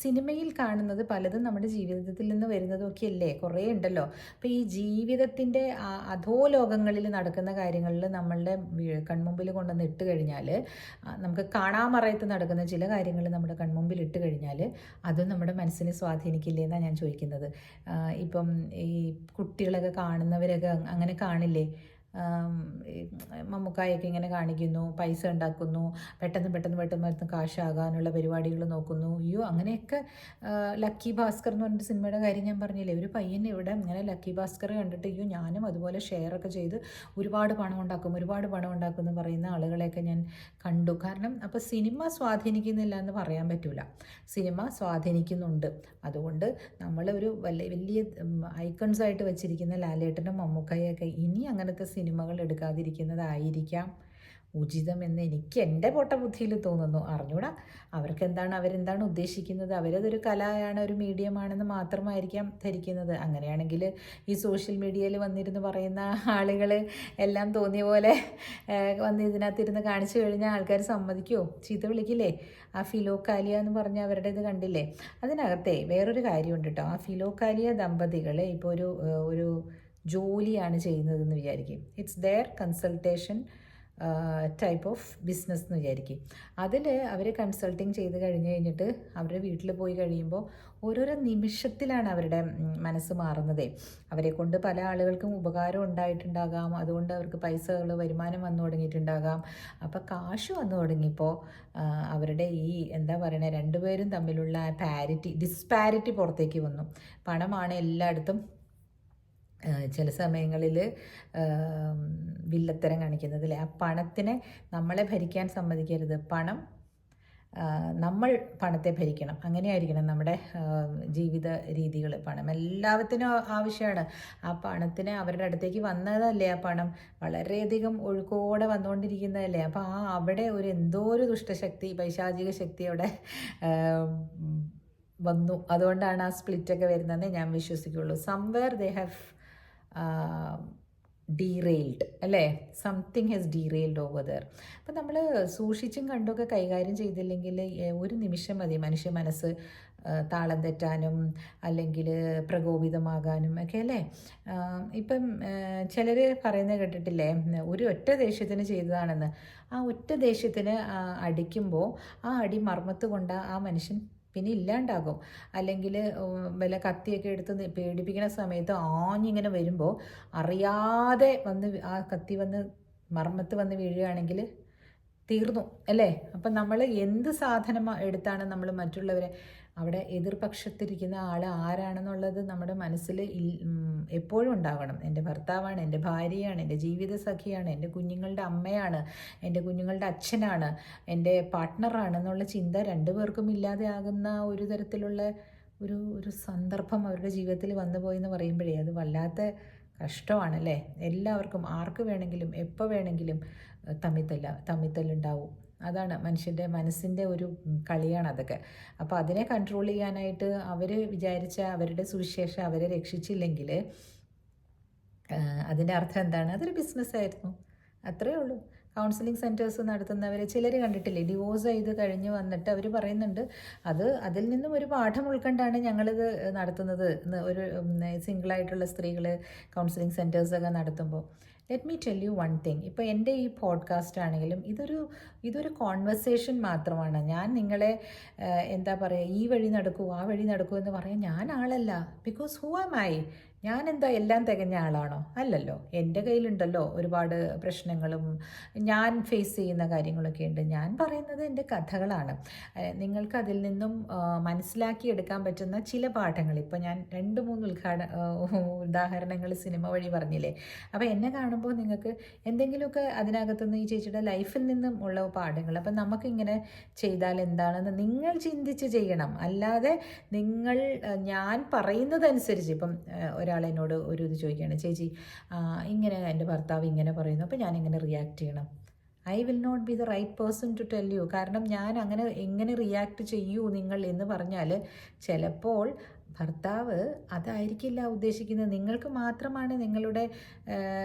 സിനിമയിൽ കാണുന്നത് പലതും നമ്മുടെ ജീവിതത്തിൽ നിന്ന് വരുന്നതൊക്കെ അല്ലേ കുറേ ഉണ്ടല്ലോ. അപ്പോൾ ഈ ജീവിതത്തിന്റെ അധോലോകങ്ങളിൽ നടക്കുന്ന കാര്യങ്ങളിൽ നമ്മളുടെ കൺമുമ്പിൽ കൊണ്ടുവന്ന് ഇട്ട് കഴിഞ്ഞാൽ നമുക്ക് കാണാമറയത്ത് നടക്കുന്ന ചില കാര്യങ്ങൾ നമ്മുടെ കൺമുമ്പിൽ ഇട്ട് കഴിഞ്ഞാൽ അതും നമ്മുടെ മനസ്സിനെ സ്വാധീനിക്കില്ലേ എന്നാണ് ഞാൻ ചോദിക്കുന്നത്. ഇപ്പം ഈ കുട്ടികളൊക്കെ കാണുന്നവരൊക്കെ അങ്ങനെ കാണില്ലേ? മമ്മൂക്കായൊക്കെ ഇങ്ങനെ കാണിക്കുന്നു പൈസ ഉണ്ടാക്കുന്നു പെട്ടെന്ന് പെട്ടെന്ന് പെട്ടെന്ന് പെട്ടെന്ന് കാശാകാനുള്ള പരിപാടികൾ നോക്കുന്നു. അയ്യോ അങ്ങനെയൊക്കെ ലക്കി ഭാസ്കർ എന്ന് പറഞ്ഞിട്ട് സിനിമയുടെ കാര്യം ഞാൻ പറഞ്ഞില്ലേ? ഒരു പയ്യൻ ഇവിടെ ഇങ്ങനെ ലക്കി ഭാസ്കർ കണ്ടിട്ട് അയ്യോ ഞാനും അതുപോലെ ഷെയറൊക്കെ ചെയ്ത് ഒരുപാട് പണം ഉണ്ടാക്കും ഒരുപാട് പണം ഉണ്ടാക്കും എന്ന് പറയുന്ന ആളുകളെയൊക്കെ ഞാൻ കണ്ടു. കാരണം അപ്പോൾ സിനിമ സ്വാധീനിക്കുന്നില്ല എന്ന് പറയാൻ പറ്റില്ല സിനിമ സ്വാധീനിക്കുന്നുണ്ട്. അതുകൊണ്ട് നമ്മൾ ഒരു വലിയ വലിയ ഐക്കൺസ് ആയിട്ട് വെച്ചിരിക്കുന്ന ലാലേട്ടനും മമ്മൂക്കയൊക്കെ ഇനി അങ്ങനത്തെ സിനിമകൾ എടുക്കാതിരിക്കുന്നതായിരിക്കാം. ഉചിതമെന്ന് എനിക്ക് എന്റെ പൊട്ടബുദ്ധിയിൽ തോന്നുന്നു. അറിഞ്ഞൂടാ അവർക്ക് എന്താണ് അവരെന്താണ് ഉദ്ദേശിക്കുന്നത്? അവരതൊരു കലയാണ് ഒരു മീഡിയമാണെന്ന് മാത്രമായിരിക്കാം ധരിക്കുന്നത്. അങ്ങനെയാണെങ്കിൽ ഈ സോഷ്യൽ മീഡിയയിൽ വന്നിരുന്ന് പറയുന്ന ആളുകൾ എല്ലാം തോന്നിയ പോലെ വന്ന് ഇതിനകത്തിരുന്ന് കാണിച്ചു കഴിഞ്ഞാൽ ആൾക്കാർ സമ്മതിക്കുമോ ചീത്ത വിളിക്കില്ലേ? ആ ഫിലോക്കാലിയ എന്ന് പറഞ്ഞ അവരുടെ ഇത് കണ്ടില്ലേ? അതിനകത്തെ വേറൊരു കാര്യമുണ്ട് കേട്ടോ. ആ ഫിലോക്കാലിയ ദമ്പതികൾ ഇപ്പോൾ ഒരു ഒരു ജോലിയാണ് ചെയ്യുന്നതെന്ന് വിചാരിക്കും. It's their consultation type of business എന്ന് വിചാരിക്കും. അതിൽ അവർ കൺസൾട്ടിങ് ചെയ്ത് കഴിഞ്ഞ് കഴിഞ്ഞിട്ട് അവരുടെ വീട്ടിൽ പോയി കഴിയുമ്പോൾ ഓരോരോ നിമിഷത്തിലാണ് അവരുടെ മനസ്സ് മാറുന്നത്. അവരെ കൊണ്ട് പല ആളുകൾക്കും ഉപകാരം ഉണ്ടായിട്ടുണ്ടാകാം. അതുകൊണ്ട് അവർക്ക് പൈസകൾ വരുമാനം വന്നു തുടങ്ങിയിട്ടുണ്ടാകാം. അപ്പോൾ കാശ് വന്നു തുടങ്ങിയപ്പോൾ അവരുടെ ഈ എന്താ പറയണേ രണ്ടുപേരും തമ്മിലുള്ള പാരിറ്റി ഡിസ്പാരിറ്റി പുറത്തേക്ക് വന്നു. പണമാണ് എല്ലായിടത്തും ചില സമയങ്ങളിൽ വില്ലത്തരം അല്ലേ ആ പണത്തിനെ നമ്മളെ ഭരിക്കാൻ സമ്മതിക്കരുത്. പണം നമ്മൾ പണത്തെ ഭരിക്കണം. അങ്ങനെയായിരിക്കണം നമ്മുടെ ജീവിത രീതികൾ പണം എല്ലാത്തിനും ആവശ്യമാണ്. ആ പണത്തിന് അവരുടെ അടുത്തേക്ക് വന്നതല്ലേ ആ പണം? വളരെയധികം ഒഴുക്കോടെ വന്നുകൊണ്ടിരിക്കുന്നതല്ലേ? അപ്പോൾ ആ അവിടെ ഒരു എന്തോ ഒരു ദുഷ്ടശക്തി പൈശാചിക ശക്തി അവിടെ വന്നു. അതുകൊണ്ടാണ് ആ സ്പ്ലിറ്റൊക്കെ വരുന്നതെന്ന് ഞാൻ വിശ്വസിക്കുള്ളൂ. സംവെയർ ദേ ഹാവ് ഡീറെയിൽഡ് അല്ലേ? Something has derailed over there അപ്പം നമ്മൾ സൂക്ഷിച്ചും കണ്ടൊക്കെ കൈകാര്യം ചെയ്തില്ലെങ്കിൽ ഒരു നിമിഷം മതി മനുഷ്യ മനസ്സ് താളം തെറ്റാനും അല്ലെങ്കിൽ പ്രകോപിതമാകാനും ഒക്കെ അല്ലേ? ഇപ്പം ചിലർ പറയുന്നത് കേട്ടിട്ടില്ലേ? ഒരു ഒറ്റ ദേഷ്യത്തിന് ചെയ്തതാണെന്ന്. ആ ഒറ്റ ദേഷ്യത്തിന് അടിക്കുമ്പോൾ ആ അടി മർമ്മത്ത് കൊണ്ട് ആ മനുഷ്യൻ പിന്നെ ഇല്ലാണ്ടാകും. അല്ലെങ്കിൽ വല്ല കത്തിയൊക്കെ എടുത്ത് പേടിപ്പിക്കുന്ന സമയത്ത് ആഞ്ഞിങ്ങനെ വരുമ്പോൾ അറിയാതെ വന്ന് ആ കത്തി വന്ന് മർമ്മത്ത് വന്ന് വീഴുകയാണെങ്കിൽ തീർന്നു അല്ലേ? അപ്പം നമ്മൾ എന്ത് സാധനം എടുത്താണ് നമ്മൾ മറ്റുള്ളവരെ അവിടെ എതിർപക്ഷത്തിരിക്കുന്ന ആൾ ആരാണെന്നുള്ളത് നമ്മുടെ മനസ്സിൽ എപ്പോഴും ഉണ്ടാവണം. എന്റെ ഭർത്താവാണ് എന്റെ ഭാര്യയാണ് എന്റെ ജീവിത സഖിയാണ് എന്റെ കുഞ്ഞുങ്ങളുടെ അമ്മയാണ് എന്റെ കുഞ്ഞുങ്ങളുടെ അച്ഛനാണ് എന്റെ പാർട്ട്ണറാണ് എന്നുള്ള ചിന്ത രണ്ടുപേർക്കും ഇല്ലാതെ ആകുന്ന ഒരു തരത്തിലുള്ള ഒരു ഒരു സന്ദർഭം അവരുടെ ജീവിതത്തിൽ വന്നു പോയെന്ന് പറയുമ്പോഴേ അത് വല്ലാത്ത കഷ്ടമാണല്ലേ? എല്ലാവർക്കും ആർക്ക് വേണമെങ്കിലും എപ്പോൾ വേണമെങ്കിലും തമ്മിത്തല്ല തമ്മിത്തല്ലുണ്ടാവും. അതാണ് മനുഷ്യന്റെ മനസ്സിന്റെ ഒരു കളിയാണ് അതൊക്കെ. അപ്പോൾ അതിനെ കൺട്രോൾ ചെയ്യാനായിട്ട് അവർ വിചാരിച്ച അവരുടെ സുവിശേഷം അവരെ രക്ഷിച്ചില്ലെങ്കിൽ അതിന്റെ അർത്ഥം എന്താണ്? അതൊരു ബിസിനസ് ആയിരുന്നു. അത്രേ ഉള്ളൂ. കൗൺസിലിംഗ് സെന്റേഴ്സ് നടത്തുന്നവർ ചിലർ കണ്ടിട്ടില്ലേ? ഡിവോഴ്സ് ചെയ്ത് കഴിഞ്ഞ് വന്നിട്ട് അവർ പറയുന്നുണ്ട് അത് അതിൽ നിന്നും ഒരു പാഠം ഉൾക്കൊണ്ടാണ് ഞങ്ങളിത് നടത്തുന്നത്. ഒരു സിംഗിളായിട്ടുള്ള സ്ത്രീകൾ കൗൺസിലിംഗ് സെന്റേഴ്സൊക്കെ നടത്തുമ്പോൾ let me tell you one thing ഇപ്പോൾ എന്റെ ഈ പോഡ്കാസ്റ്റ് ആണെങ്കിലും ഇതൊരു ഇതൊരു കോൺവെർസേഷൻ മാത്രമാണ്. ഞാൻ നിങ്ങളെ എന്താ പറയുക ഈ വഴി നടക്കൂ ആ വഴി നടക്കൂ എന്ന് പറയാൻ ഞാൻ ആളല്ല. ബിക്കോസ് ഹൂ ആം ഐ ഞാൻ എന്താ എല്ലാം തികഞ്ഞ ആളാണോ? അല്ലല്ലോ. എന്റെ കയ്യിലുണ്ടല്ലോ ഒരുപാട് പ്രശ്നങ്ങളും ഞാൻ ഫേസ് ചെയ്യുന്ന കാര്യങ്ങളൊക്കെ ഉണ്ട്. ഞാൻ പറയുന്നത് എന്റെ കഥകളാണ്. നിങ്ങൾക്ക് അതിൽ നിന്നും മനസ്സിലാക്കി മനസ്സിലാക്കിയെടുക്കാൻ പറ്റുന്ന ചില പാഠങ്ങൾ. ഇപ്പോൾ ഞാൻ രണ്ട് മൂന്ന് ഉദ്ഘാട ഉദാഹരണങ്ങൾ സിനിമ വഴി പറഞ്ഞില്ലേ? അപ്പോൾ എന്നെ കാണുമ്പോൾ നിങ്ങൾക്ക് എന്തെങ്കിലുമൊക്കെ അതിനകത്തുനിന്ന് ഈ ചേച്ചിയുടെ ലൈഫിൽ നിന്നും ഉള്ള പാഠങ്ങൾ അപ്പം നമുക്കിങ്ങനെ ചെയ്താൽ എന്താണെന്ന് നിങ്ങൾ ചിന്തിച്ച് ചെയ്യണം. അല്ലാതെ നിങ്ങൾ ഞാൻ പറയുന്നതനുസരിച്ച് ഇപ്പം ഒരാൾ എന്നോട് ഒരു ഇത് ചോദിക്കുകയാണ് ചേച്ചി ഇങ്ങനെ എന്റെ ഭർത്താവ് ഇങ്ങനെ പറയുന്നു അപ്പോൾ ഞാൻ എങ്ങനെ റിയാക്ട് ചെയ്യണം. I will not be the right person to tell you കാരണം ഞാൻ അങ്ങനെ എങ്ങനെ റിയാക്ട് ചെയ്യൂ നിങ്ങൾ എന്ന് പറഞ്ഞാൽ ചിലപ്പോൾ ഭർത്താവ് അതായിരിക്കില്ല ഉദ്ദേശിക്കുന്നത്. നിങ്ങൾക്ക് മാത്രമാണ് നിങ്ങളുടെ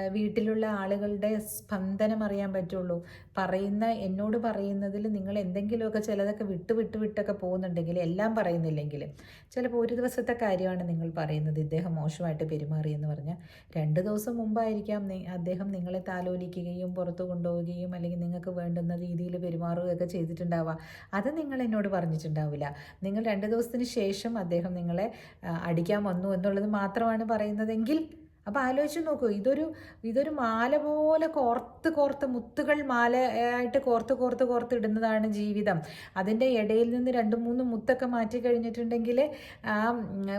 വീട്ടിലുള്ള ആളുകളുടെ സ്പന്ദനം അറിയാൻ പറ്റുള്ളൂ. പറയുന്ന എന്നോട് പറയുന്നതിൽ നിങ്ങൾ എന്തെങ്കിലുമൊക്കെ ചിലതൊക്കെ വിട്ട് വിട്ട് വിട്ടൊക്കെ പോകുന്നുണ്ടെങ്കിൽ എല്ലാം പറയുന്നില്ലെങ്കിൽ. ചിലപ്പോൾ ഒരു ദിവസത്തെ കാര്യമാണ് നിങ്ങൾ പറയുന്നത്. ഇദ്ദേഹം മോശമായിട്ട് പെരുമാറിയെന്ന് പറഞ്ഞാൽ രണ്ട് ദിവസം മുമ്പായിരിക്കാം അദ്ദേഹം നിങ്ങളെ താലോലിക്കുകയും പുറത്ത് കൊണ്ടുപോവുകയും അല്ലെങ്കിൽ നിങ്ങൾക്ക് വേണ്ടുന്ന രീതിയിൽ പെരുമാറുകയൊക്കെ ചെയ്തിട്ടുണ്ടാവുക. അത് നിങ്ങൾ എന്നോട് പറഞ്ഞിട്ടുണ്ടാവില്ല. നിങ്ങൾ രണ്ട് ദിവസത്തിന് ശേഷം അദ്ദേഹം നിങ്ങളെ അടിക്കാൻ വന്നു എന്നുള്ളത് മാത്രമാണ് പറയുന്നതെങ്കിൽ അപ്പോൾ ആലോചിച്ച് നോക്കൂ ഇതൊരു ഇതൊരു മാല പോലെ കോർത്ത് കോർത്ത് മുത്തുകൾ മാല ആയിട്ട് കോർത്ത് കോർത്ത് കോർത്ത് ഇടുന്നതാണ് ജീവിതം. അതിന്റെ ഇടയിൽ നിന്ന് രണ്ട് മൂന്ന് മുത്തൊക്കെ മാറ്റി കഴിഞ്ഞിട്ടുണ്ടെങ്കിൽ ആ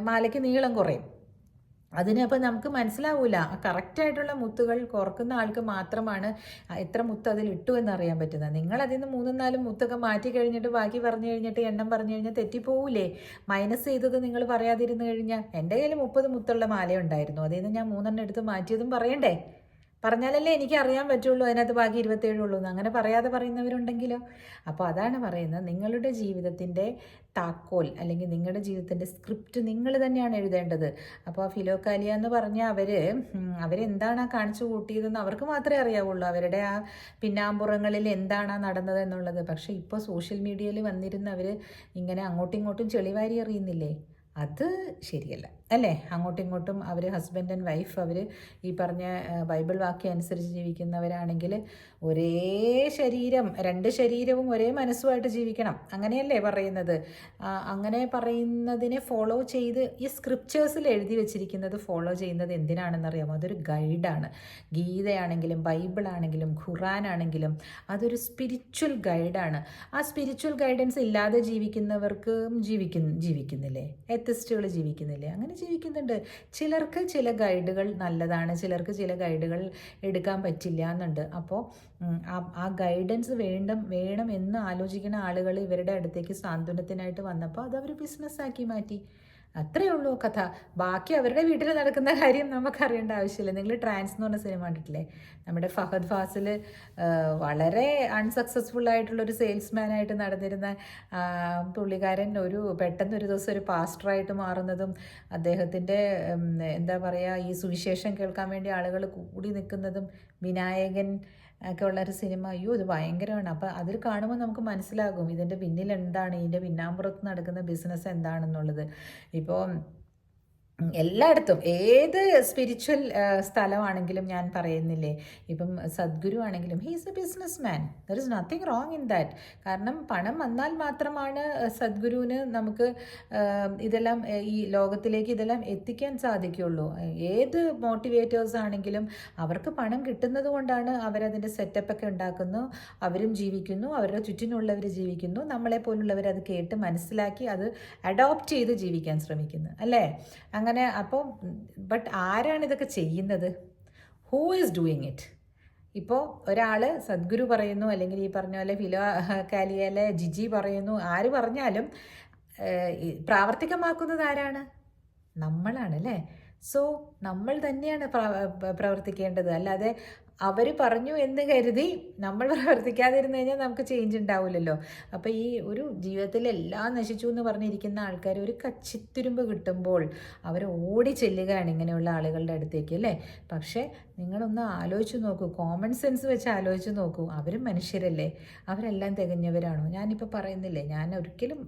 മാലയ്ക്ക് നീളം കുറയും. അതിനപ്പോൾ നമുക്ക് മനസ്സിലാവൂല. ആ കറക്റ്റായിട്ടുള്ള മുത്തുകൾ കുറക്കുന്ന ആൾക്ക് മാത്രമാണ് എത്ര മുത്ത് അതിൽ ഇട്ടു എന്നറിയാൻ പറ്റുന്നത്. നിങ്ങൾ അതിൽ നിന്ന് മൂന്നും നാലും മുത്തൊക്കെ മാറ്റി കഴിഞ്ഞിട്ട് ബാക്കി പറഞ്ഞു കഴിഞ്ഞിട്ട് എണ്ണം പറഞ്ഞു കഴിഞ്ഞാൽ തെറ്റിപ്പോവില്ലേ മൈനസ് ചെയ്തത് നിങ്ങൾ പറയാതിരുന്നു കഴിഞ്ഞാൽ എന്റെ കയ്യിൽ മുപ്പത് മുത്തുള്ള മാലയുണ്ടായിരുന്നു. അതിൽ നിന്ന് ഞാൻ മൂന്നെണ്ണം എടുത്ത് മാറ്റിയതും പറയണ്ടേ? പറഞ്ഞാലല്ലേ എനിക്ക് അറിയാൻ പറ്റുള്ളൂ അതിനകത്ത് ബാക്കി ഇരുപത്തേഴുള്ളൂ എന്ന്. അങ്ങനെ പറയാതെ പറയുന്നവരുണ്ടെങ്കിലോ? അപ്പോൾ അതാണ് പറയുന്നത്. നിങ്ങളുടെ ജീവിതത്തിന്റെ താക്കോൽ അല്ലെങ്കിൽ നിങ്ങളുടെ ജീവിതത്തിന്റെ സ്ക്രിപ്റ്റ് നിങ്ങൾ തന്നെയാണ് എഴുതേണ്ടത്. അപ്പോൾ ആ ഫിലോക്കാലിയ എന്ന് പറഞ്ഞ അവർ അവരെന്താണ് ആ കാണിച്ചു കൂട്ടിയതെന്ന് അവർക്ക് മാത്രമേ അറിയാവുള്ളൂ. അവരുടെ ആ പിന്നാമ്പുറങ്ങളിൽ എന്താണ് നടന്നത് എന്നുള്ളത്. പക്ഷേ ഇപ്പോൾ സോഷ്യൽ മീഡിയയിൽ വന്നിരുന്നവർ ഇങ്ങനെ അങ്ങോട്ടും ഇങ്ങോട്ടും ചെളിവാരി അറിയുന്നില്ലേ അത് ശരിയല്ല. അല്ലേ? അങ്ങോട്ടും ഇങ്ങോട്ടും അവർ ഹസ്ബൻഡ് ആൻഡ് വൈഫ് അവർ ഈ പറഞ്ഞ ബൈബിൾ വാക്യം അനുസരിച്ച് ജീവിക്കുന്നവരാണെങ്കിൽ ഒരേ ശരീരം രണ്ട് ശരീരവും ഒരേ മനസ്സുമായിട്ട് ജീവിക്കണം. അങ്ങനെയല്ലേ പറയുന്നത്? അങ്ങനെ പറയുന്നതിനെ ഫോളോ ചെയ്ത് ഈ സ്ക്രിപ്റ്റേഴ്സിൽ എഴുതി വെച്ചിരിക്കുന്നത് ഫോളോ ചെയ്യുന്നത് എന്തിനാണെന്നറിയാമോ? അതൊരു ഗൈഡാണ് ഗീതയാണെങ്കിലും ബൈബിളാണെങ്കിലും ഖുറാനാണെങ്കിലും അതൊരു സ്പിരിച്വൽ ഗൈഡാണ് ആ സ്പിരിച്വൽ ഗൈഡൻസ് ഇല്ലാതെ ജീവിക്കുന്നവർക്കും ജീവിക്കുന്നു ജീവിക്കുന്നില്ലേ? എത്തിസ്റ്റുകൾ ജീവിക്കുന്നില്ലേ? അങ്ങനെ ജീവിക്കുന്നുണ്ട് ചിലർക്ക് ചില ഗൈഡുകൾ നല്ലതാണ് ചിലർക്ക് ചില ഗൈഡുകൾ എടുക്കാൻ പറ്റില്ല എന്നുണ്ട്. അപ്പോൾ ആ ഗൈഡൻസ് വേണ്ട വേണം എന്ന് ആലോചിക്കുന്ന ആളുകൾ ഇവരുടെ അടുത്തേക്ക് സാന്ത്വനത്തിനായിട്ട് വന്നപ്പോൾ അത് അവർ ബിസിനസ്സാക്കി മാറ്റി. അത്രയേ ഉള്ളൂ കഥ. ബാക്കി അവരുടെ വീട്ടിൽ നടക്കുന്ന കാര്യം നമുക്കറിയേണ്ട ആവശ്യമില്ല. നിങ്ങൾ ട്രാൻസ് എന്ന് പറഞ്ഞ സിനിമ കണ്ടിട്ടില്ലേ? നമ്മുടെ ഫഹദ് ഫാസിൽ വളരെ അൺസക്സസ്ഫുൾ ആയിട്ടുള്ള ഒരു സെയിൽസ്മാനായിട്ട് നടന്നിരുന്ന പുള്ളിക്കാരൻ ഒരു പെട്ടെന്ന് ഒരു ദിവസം ഒരു പാസ്റ്ററായിട്ട് മാറുന്നതും അദ്ദേഹത്തിന്റെ എന്താ പറയുക ഈ സുവിശേഷം കേൾക്കാൻ വേണ്ടി ആളുകൾ കൂടി നിൽക്കുന്നതും വിനായകൻ ഒക്കെ ഉള്ള ഒരു സിനിമ അയ്യോ ഇത് ഭയങ്കരമാണ്. അപ്പോൾ അതിൽ കാണുമ്പോൾ നമുക്ക് മനസ്സിലാകും ഇതിന്റെ പിന്നിൽ എന്താണ് ഇതിന്റെ പിന്നാമ്പുറത്ത് നടക്കുന്ന ബിസിനസ് എന്താണെന്നുള്ളത്. ഇപ്പോൾ എല്ലായിടത്തും. ഏത് സ്പിരിച്വൽ സ്ഥലമാണെങ്കിലും ഞാൻ പറയുന്നില്ലേ? ഇപ്പം സദ്ഗുരു ആണെങ്കിലും he he's a businessman there is nothing wrong in that കാരണം പണം വന്നാൽ മാത്രമാണ് സദ്ഗുരുവിന് നമുക്ക് ഇതെല്ലാം ഈ ലോകത്തിലേക്ക് ഇതെല്ലാം എത്തിക്കാൻ സാധിക്കുള്ളൂ ഏത് മോട്ടിവേറ്റേഴ്സ് ആണെങ്കിലും അവർക്ക് പണം കിട്ടുന്നത് കൊണ്ടാണ് അവരതിന്റെ സെറ്റപ്പൊക്കെ ഉണ്ടാക്കുന്നു. അവരും ജീവിക്കുന്നു അവരുടെ ചുറ്റിനുള്ളവർ ജീവിക്കുന്നു. നമ്മളെ പോലുള്ളവർ അത് കേട്ട് മനസ്സിലാക്കി അത് അഡോപ്റ്റ് ചെയ്ത് ജീവിക്കാൻ ശ്രമിക്കുന്നു. അല്ലേ? അങ്ങനെ അപ്പോൾ ബട്ട് ആരാണ് ഇതൊക്കെ ചെയ്യുന്നത്? ഹൂ ഈസ് ഡൂയിങ് ഇറ്റ് ഇപ്പോൾ ഒരാൾ സദ്ഗുരു പറയുന്നു അല്ലെങ്കിൽ ഈ പറഞ്ഞ പോലെ ഫിലോ കാലിയലെ ജിജി പറയുന്നു ആര് പറഞ്ഞാലും പ്രാവർത്തികമാക്കുന്നത് ആരാണ്? നമ്മളാണ് അല്ലേ? സോ നമ്മൾ തന്നെയാണ് പ്ര- പ്ര- പ്രവർത്തിക്കേണ്ടത്. അല്ലാതെ അവർ പറഞ്ഞു എന്ന് കരുതി നമ്മൾ പ്രവർത്തിക്കാതിരുന്നു കഴിഞ്ഞാൽ നമുക്ക് ചേഞ്ച് ഉണ്ടാവില്ലല്ലോ. അപ്പോൾ ഈ ഒരു ജീവിതത്തിൽ എല്ലാം നശിച്ചു എന്ന് പറഞ്ഞിരിക്കുന്ന ആൾക്കാർ ഒരു കച്ചിത്തുരുമ്പ് കിട്ടുമ്പോൾ അവർ ഓടി ചെല്ലുകയാണ് ഇങ്ങനെയുള്ള ആളുകളുടെ അടുത്തേക്ക് അല്ലേ? പക്ഷേ നിങ്ങളൊന്ന് ആലോചിച്ച് നോക്കൂ കോമൺ സെൻസ് വെച്ച് ആലോചിച്ച് നോക്കൂ. അവരും മനുഷ്യരല്ലേ? അവരെല്ലാം തികഞ്ഞവരാണോ? ഞാനിപ്പോൾ പറയുന്നില്ലേ ഞാൻ ഒരിക്കലും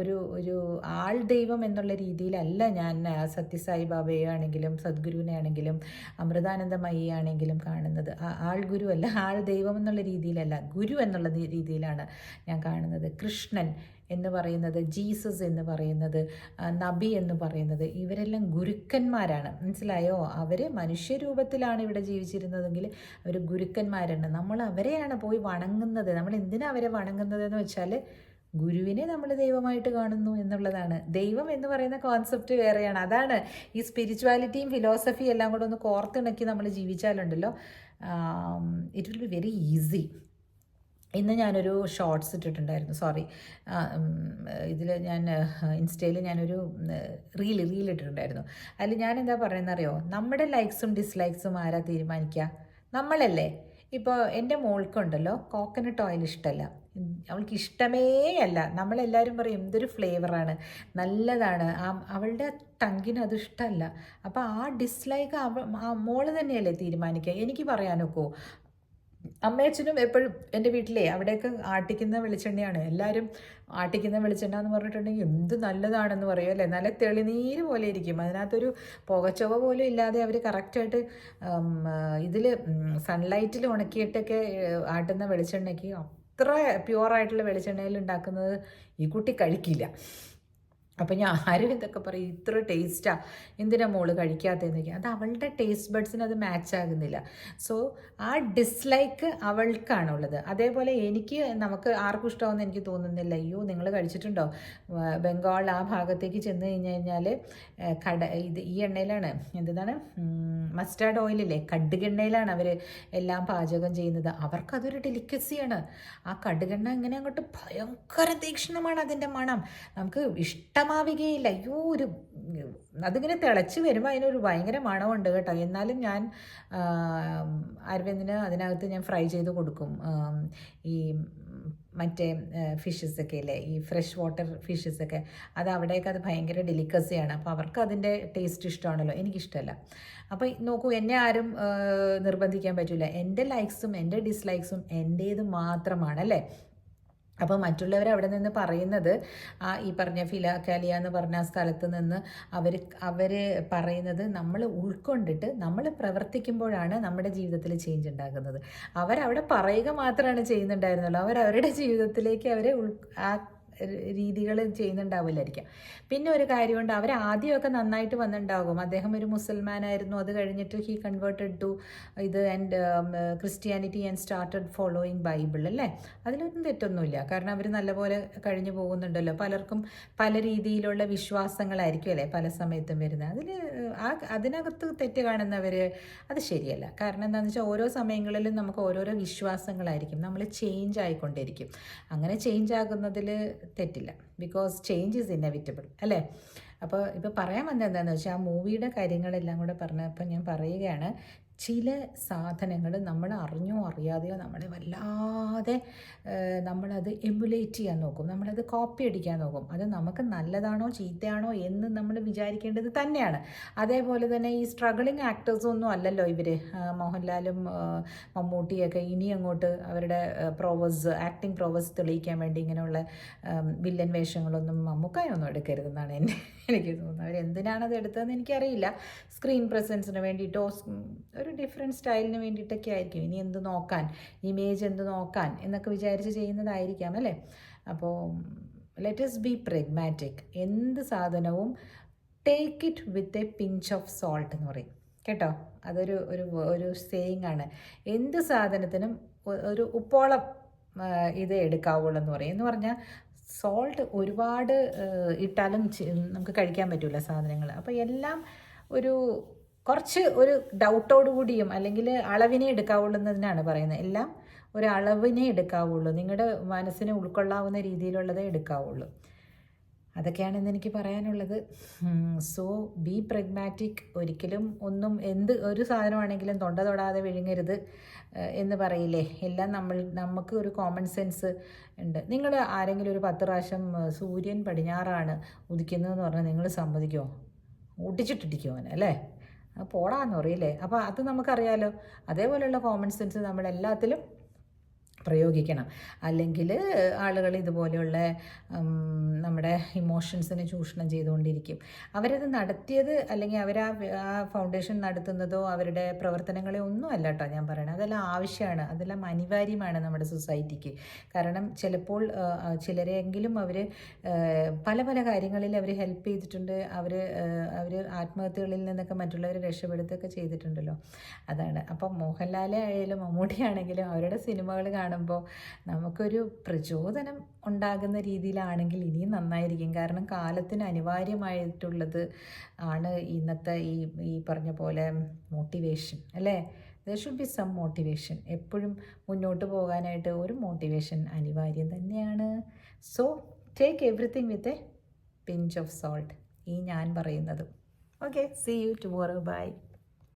ഒരു ഒരു ആൾ ദൈവം എന്നുള്ള രീതിയിലല്ല ഞാൻ സത്യസായി ബാബയെ ആണെങ്കിലും സദ്ഗുരുവിനെ ആണെങ്കിലും അമൃതാനന്ദമയി ആണെങ്കിലും കാണുന്നത്. ആ ആൾ ഗുരു അല്ല ആൾ ദൈവം എന്നുള്ള രീതിയിലല്ല ഗുരു എന്നുള്ള രീതിയിലാണ് ഞാൻ കാണുന്നത്. കൃഷ്ണൻ എന്ന് പറയുന്നത് ജീസസ് എന്ന് പറയുന്നത് നബി എന്ന് പറയുന്നത് ഇവരെല്ലാം ഗുരുക്കന്മാരാണ്. മനസ്സിലായോ? അവർ മനുഷ്യരൂപത്തിലാണ് ഇവിടെ ജീവിച്ചിരുന്നതെങ്കിൽ അവർ ഗുരുക്കന്മാരാണ് നമ്മൾ അവരെയാണ് പോയി വണങ്ങുന്നത്. നമ്മൾ എന്തിനാണ് അവരെ വണങ്ങുന്നത് എന്ന് വെച്ചാൽ ഗുരുവിനെ നമ്മൾ ദൈവമായിട്ട് കാണുന്നു എന്നുള്ളതാണ്. ദൈവം എന്ന് പറയുന്ന കോൺസെപ്റ്റ് വേറെയാണ്. അതാണ് ഈ സ്പിരിച്വാലിറ്റിയും ഫിലോസഫിയും എല്ലാം കൂടെ ഒന്ന് കോർത്തിണക്കി നമ്മൾ ജീവിച്ചാലുണ്ടല്ലോ. It will be very easy ഇന്ന് ഞാനൊരു ഷോർട്സ് ഇട്ടിട്ടുണ്ടായിരുന്നു. സോറി ഇതിൽ ഞാൻ ഇൻസ്റ്റയിൽ ഞാനൊരു റീൽ റീൽ ഇട്ടിട്ടുണ്ടായിരുന്നു. അതിൽ ഞാൻ എന്താ പറയുന്നത് അറിയോ നമ്മുടെ ലൈക്സും ഡിസ്ലൈക്സും ആരാ തീരുമാനിക്കുക നമ്മളല്ലേ? ഇപ്പോൾ എന്റെ മോൾക്കുണ്ടല്ലോ കോക്കനട്ട് ഓയിൽ ഇഷ്ടമല്ല അവൾക്ക് ഇഷ്ടമേ അല്ല. നമ്മളെല്ലാവരും പറയും എന്തൊരു ഫ്ലേവറാണ് നല്ലതാണ്. ആ അവളുടെ ടങ്കിന് അത് ഇഷ്ടമല്ല. അപ്പോൾ ആ ഡിസ്ലൈക്ക് അവ ആ മോൾ തന്നെയല്ലേ തീരുമാനിക്കുക? എനിക്ക് പറയാനൊക്കോ? അമ്മയച്ഛനും എപ്പോഴും എന്റെ വീട്ടിലെ അവിടെയൊക്കെ ആട്ടിക്കുന്ന വെളിച്ചെണ്ണയാണ്. എല്ലാവരും ആട്ടിക്കുന്ന വെളിച്ചെണ്ണ എന്ന് പറഞ്ഞിട്ടുണ്ടെങ്കിൽ എന്ത് നല്ലതാണെന്ന് പറയും അല്ലേ? നല്ല തെളിനീര് പോലെ ഇരിക്കും. അതിനകത്തൊരു പുകച്ചുവ പോലും ഇല്ലാതെ അവർ കറക്റ്റായിട്ട് ഇതിൽ സൺലൈറ്റിൽ ഉണക്കിയിട്ടൊക്കെ ആട്ടുന്ന വെളിച്ചെണ്ണയ്ക്ക് അത്ര പ്യുവറായിട്ടുള്ള വെളിച്ചെണ്ണയിൽ ഉണ്ടാക്കുന്നത് ഈ കുട്ടി കഴിക്കില്ല. അപ്പം ഞാൻ ആരും ഇതൊക്കെ പറയും ഇത്ര ടേസ്റ്റാണ് എന്തിനാ മോൾ കഴിക്കാത്തതെന്നൊക്കെ അത് അവളുടെ ടേസ്റ്റ് ബഡ്സിന് അത് മാച്ച് ആകുന്നില്ല. സോ ആ ഡിസ്ലൈക്ക് അവൾക്കാണുള്ളത്. അതേപോലെ എനിക്ക് നമുക്ക് ആർക്കും ഇഷ്ടമാവുമെന്ന് എനിക്ക് തോന്നുന്നില്ല. അയ്യോ നിങ്ങൾ കഴിച്ചിട്ടുണ്ടോ? ബംഗാൾ ആ ഭാഗത്തേക്ക് ചെന്ന് കഴിഞ്ഞ് കഴിഞ്ഞാൽ കട ഇത് ഈ എണ്ണയിലാണ് എന്താണ് മസ്റ്റാർഡ് ഓയിലില്ലേ കടുകെണ്ണയിലാണ് അവർ എല്ലാം പാചകം ചെയ്യുന്നത്. അവർക്കതൊരു ഡെലിക്കസിയാണ് ആ കടുകെണ്ണ ഇങ്ങനെ അങ്ങോട്ട് ഭയങ്കര തീക്ഷ്ണമാണ് അതിന്റെ മണം. നമുക്ക് ഇഷ്ടം മണമാവുകയില്ല അയ്യോ ഒരു അതിങ്ങനെ തിളച്ച് വരുമ്പോൾ അതിനൊരു ഭയങ്കര മണമുണ്ട് കേട്ടോ. എന്നാലും ഞാൻ അരവിന്ദിന് അതിനകത്ത് ഞാൻ ഫ്രൈ ചെയ്ത് കൊടുക്കും. ഈ മറ്റേ ഫിഷസ് ഒക്കെ ഇല്ലേ? ഈ ഫ്രഷ് വാട്ടർ ഫിഷസ് ഒക്കെ. അത് അവിടെയൊക്കെ അത് ഭയങ്കര ഡെലിക്കസിയാണ് അപ്പോൾ അവർക്ക് അതിന്റെ ടേസ്റ്റ് ഇഷ്ടമാണല്ലോ. എനിക്കിഷ്ടമല്ല അപ്പോൾ നോക്കൂ എന്നെ ആരും നിർബന്ധിക്കാൻ പറ്റില്ല എന്റെ ലൈക്സും എന്റെ ഡിസ്ലൈക്സും എന്റേത് മാത്രമാണ് അല്ലേ? അപ്പോൾ മറ്റുള്ളവർ അവിടെ നിന്ന് പറയുന്നത് ആ ഈ പറഞ്ഞ ഫിലാക്കാലിയ എന്ന് പറഞ്ഞ ആ സ്ഥലത്ത് നിന്ന് അവർ അവർ പറയുന്നത് നമ്മൾ ഉൾക്കൊണ്ടിട്ട് നമ്മൾ പ്രവർത്തിക്കുമ്പോഴാണ് നമ്മുടെ ജീവിതത്തിൽ ചേഞ്ച് ഉണ്ടാകുന്നത്. അവരവിടെ പറയുക മാത്രമാണ് ചെയ്യുന്നുണ്ടായിരുന്നുള്ളൂ. അവർ അവരുടെ ജീവിതത്തിലേക്ക് അവരെ ഉൾ ആ രീതികൾ ചെയ്യുന്നുണ്ടാവില്ലായിരിക്കാം. പിന്നെ ഒരു കാര്യമുണ്ട് അവർ ആദ്യമൊക്കെ നന്നായിട്ട് വന്നിട്ടുണ്ടാകും. അദ്ദേഹം ഒരു മുസൽമാനായിരുന്നു അത് കഴിഞ്ഞിട്ട് ഹി കൺവേർട്ടഡ് ടു ഇത് and Christianity and started following Bible അല്ലേ? അതിലൊന്നും തെറ്റൊന്നുമില്ല. കാരണം അവർ നല്ലപോലെ കഴിഞ്ഞു പോകുന്നുണ്ടല്ലോ. പലർക്കും പല രീതിയിലുള്ള വിശ്വാസങ്ങളായിരിക്കും അല്ലേ പല സമയത്തും വരുന്നത്. അതിൽ ആ അതിനകത്ത് തെറ്റ് കാണുന്നവർ അത് ശരിയല്ല. കാരണം എന്താണെന്ന് വെച്ചാൽ ഓരോ സമയങ്ങളിലും നമുക്ക് ഓരോരോ വിശ്വാസങ്ങളായിരിക്കും. നമ്മൾ ചേഞ്ച് ആയിക്കൊണ്ടിരിക്കും അങ്ങനെ ചേഞ്ച് ആകുന്നതിൽ തെറ്റില്ല. ബിക്കോസ് ചേഞ്ച് ഈസ് ഇന്നെവിറ്റബിൾ അല്ലേ? അപ്പോൾ ഇപ്പോൾ പറയാൻ വന്നത് എന്താണെന്ന് വെച്ചാൽ ആ മൂവിയുടെ കാര്യങ്ങളെല്ലാം കൂടെ പറഞ്ഞപ്പോൾ ഞാൻ പറയുകയാണ് ചില സാധനങ്ങൾ നമ്മൾ അറിഞ്ഞോ അറിയാതെയോ നമ്മളെ വല്ലാതെ നമ്മളത് എമുലേറ്റ് ചെയ്യാൻ നോക്കും. നമ്മളത് കോപ്പി അടിക്കാൻ നോക്കും. അത് നമുക്ക് നല്ലതാണോ ചീത്തയാണോ എന്ന് നമ്മൾ വിചാരിക്കേണ്ടത് തന്നെയാണ്. അതേപോലെ തന്നെ ഈ സ്ട്രഗിളിങ് ആക്ടേഴ്സൊന്നും അല്ലല്ലോ ഇവർ മോഹൻലാലും മമ്മൂട്ടിയൊക്കെ ഇനി അങ്ങോട്ട് അവരുടെ പ്രോവസ് ആക്ടിങ് പ്രോവസ് തെളിയിക്കാൻ വേണ്ടി ഇങ്ങനെയുള്ള വില്ലൻ വേഷങ്ങളൊന്നും മമ്മൂക്കായൊന്നും എടുക്കരുതെന്നാണ് എന്റെ എനിക്ക് തോന്നുന്നു. അവരെന്തിനാണ് അത് എടുത്തതെന്ന് എനിക്കറിയില്ല. സ്ക്രീൻ പ്രസൻസിന് വേണ്ടിയിട്ടോ ഒരു ഡിഫറെന്റ് സ്റ്റൈലിന് വേണ്ടിയിട്ടൊക്കെ ആയിരിക്കും. ഇനി എന്ത് നോക്കാൻ? ഇമേജ് എന്ത് നോക്കാൻ? എന്നൊക്കെ വിചാരിച്ച് ചെയ്യുന്നതായിരിക്കാം അല്ലേ? അപ്പോൾ ലെറ്റസ് ബി പ്രഗ്മാറ്റിക് എന്ത് സാധനവും take it with a pinch of salt എന്ന് പറയും. കേട്ടോ? അതൊരു ഒരു ഒരു സേയിങ് ആണ്. എന്ത് സാധനത്തിനും ഒരു ഉപ്പോളം ഇത് എടുക്കാവുള്ളൂ എന്ന് പറയും. എന്ന് പറഞ്ഞാൽ സോൾട്ട് ഒരുപാട് ഇട്ടാലും നമുക്ക് കഴിക്കാൻ പറ്റില്ല സാധനങ്ങൾ അപ്പോൾ എല്ലാം ഒരു കുറച്ച് ഒരു ഡൗട്ടോടു കൂടിയും അല്ലെങ്കിൽ അളവിനെ എടുക്കാവുള്ളൂ എന്നതിനാണ് പറയുന്നത്. എല്ലാം ഒരു അളവിനെ എടുക്കാവുള്ളൂ. നിങ്ങളുടെ മനസ്സിനെ ഉൾക്കൊള്ളാവുന്ന രീതിയിലുള്ളതേ എടുക്കാവുള്ളൂ. അതൊക്കെയാണ് ഇന്ന് എനിക്ക് പറയാനുള്ളത്. സോ ബി പ്രഗ്മാറ്റിക് ഒരിക്കലും ഒന്നും എന്ത് ഒരു സാധനമാണെങ്കിലും തൊണ്ട തൊടാതെ വിഴുങ്ങരുത് എന്ന് പറയില്ലേ? എല്ലാം നമ്മൾ നമുക്ക് ഒരു കോമൺ സെൻസ് ഉണ്ട്. നിങ്ങൾ ആരെങ്കിലും ഒരു പത്ത് പ്രാവശ്യം സൂര്യൻ പടിഞ്ഞാറാണ് ഉദിക്കുന്നതെന്ന് പറഞ്ഞാൽ നിങ്ങൾ സമ്മതിക്കുമോ ഊട്ടിച്ചിട്ടിരിക്കുമോ അവൻ അല്ലേ? പോടാന്ന് പറയില്ലേ? അപ്പോൾ അത് നമുക്കറിയാലോ. അതേപോലെയുള്ള കോമൺ സെൻസ് നമ്മളെല്ലാത്തിലും പ്രയോഗിക്കണം. അല്ലെങ്കിൽ ആളുകൾ ഇതുപോലെയുള്ള നമ്മുടെ ഇമോഷൻസിനെ ചൂഷണം ചെയ്തുകൊണ്ടിരിക്കും. അവരത് നടത്തിയത് അല്ലെങ്കിൽ അവർ ആ ഫൗണ്ടേഷൻ നടത്തുന്നതോ അവരുടെ പ്രവർത്തനങ്ങളെ ഒന്നും അല്ല കേട്ടോ ഞാൻ പറയണത്. അതെല്ലാം ആവശ്യമാണ്. അതെല്ലാം അനിവാര്യമാണ് നമ്മുടെ സൊസൈറ്റിക്ക്. കാരണം ചിലപ്പോൾ ചിലരെങ്കിലും അവർ പല പല കാര്യങ്ങളിൽ അവർ ഹെൽപ്പ് ചെയ്തിട്ടുണ്ട്. അവർ അവർ ആത്മഹത്യകളിൽ നിന്നൊക്കെ മറ്റുള്ളവരെ രക്ഷപ്പെടുത്തുകയൊക്കെ ചെയ്തിട്ടുണ്ടല്ലോ. അതാണ്. അപ്പം മോഹൻലാലെ ആയാലും മമ്മൂട്ടി ആണെങ്കിലും അവരുടെ സിനിമകൾ കാണുമ്പോൾ നമുക്കൊരു പ്രചോദനം ഉണ്ടാകുന്ന രീതിയിലാണെങ്കിൽ ഇനിയും നന്നായിരിക്കും. കാരണം കാലത്തിന് അനിവാര്യമായിട്ടുള്ളത് ആണ് ഇന്നത്തെ ഈ ഈ പറഞ്ഞ പോലെ മോട്ടിവേഷൻ അല്ലേ? There should be some motivation എപ്പോഴും മുന്നോട്ട് പോകാനായിട്ട് ഒരു മോട്ടിവേഷൻ അനിവാര്യം തന്നെയാണ്. So take everything with a pinch of salt ഈ ഞാൻ പറയുന്നത്. Okay see you tomorrow bye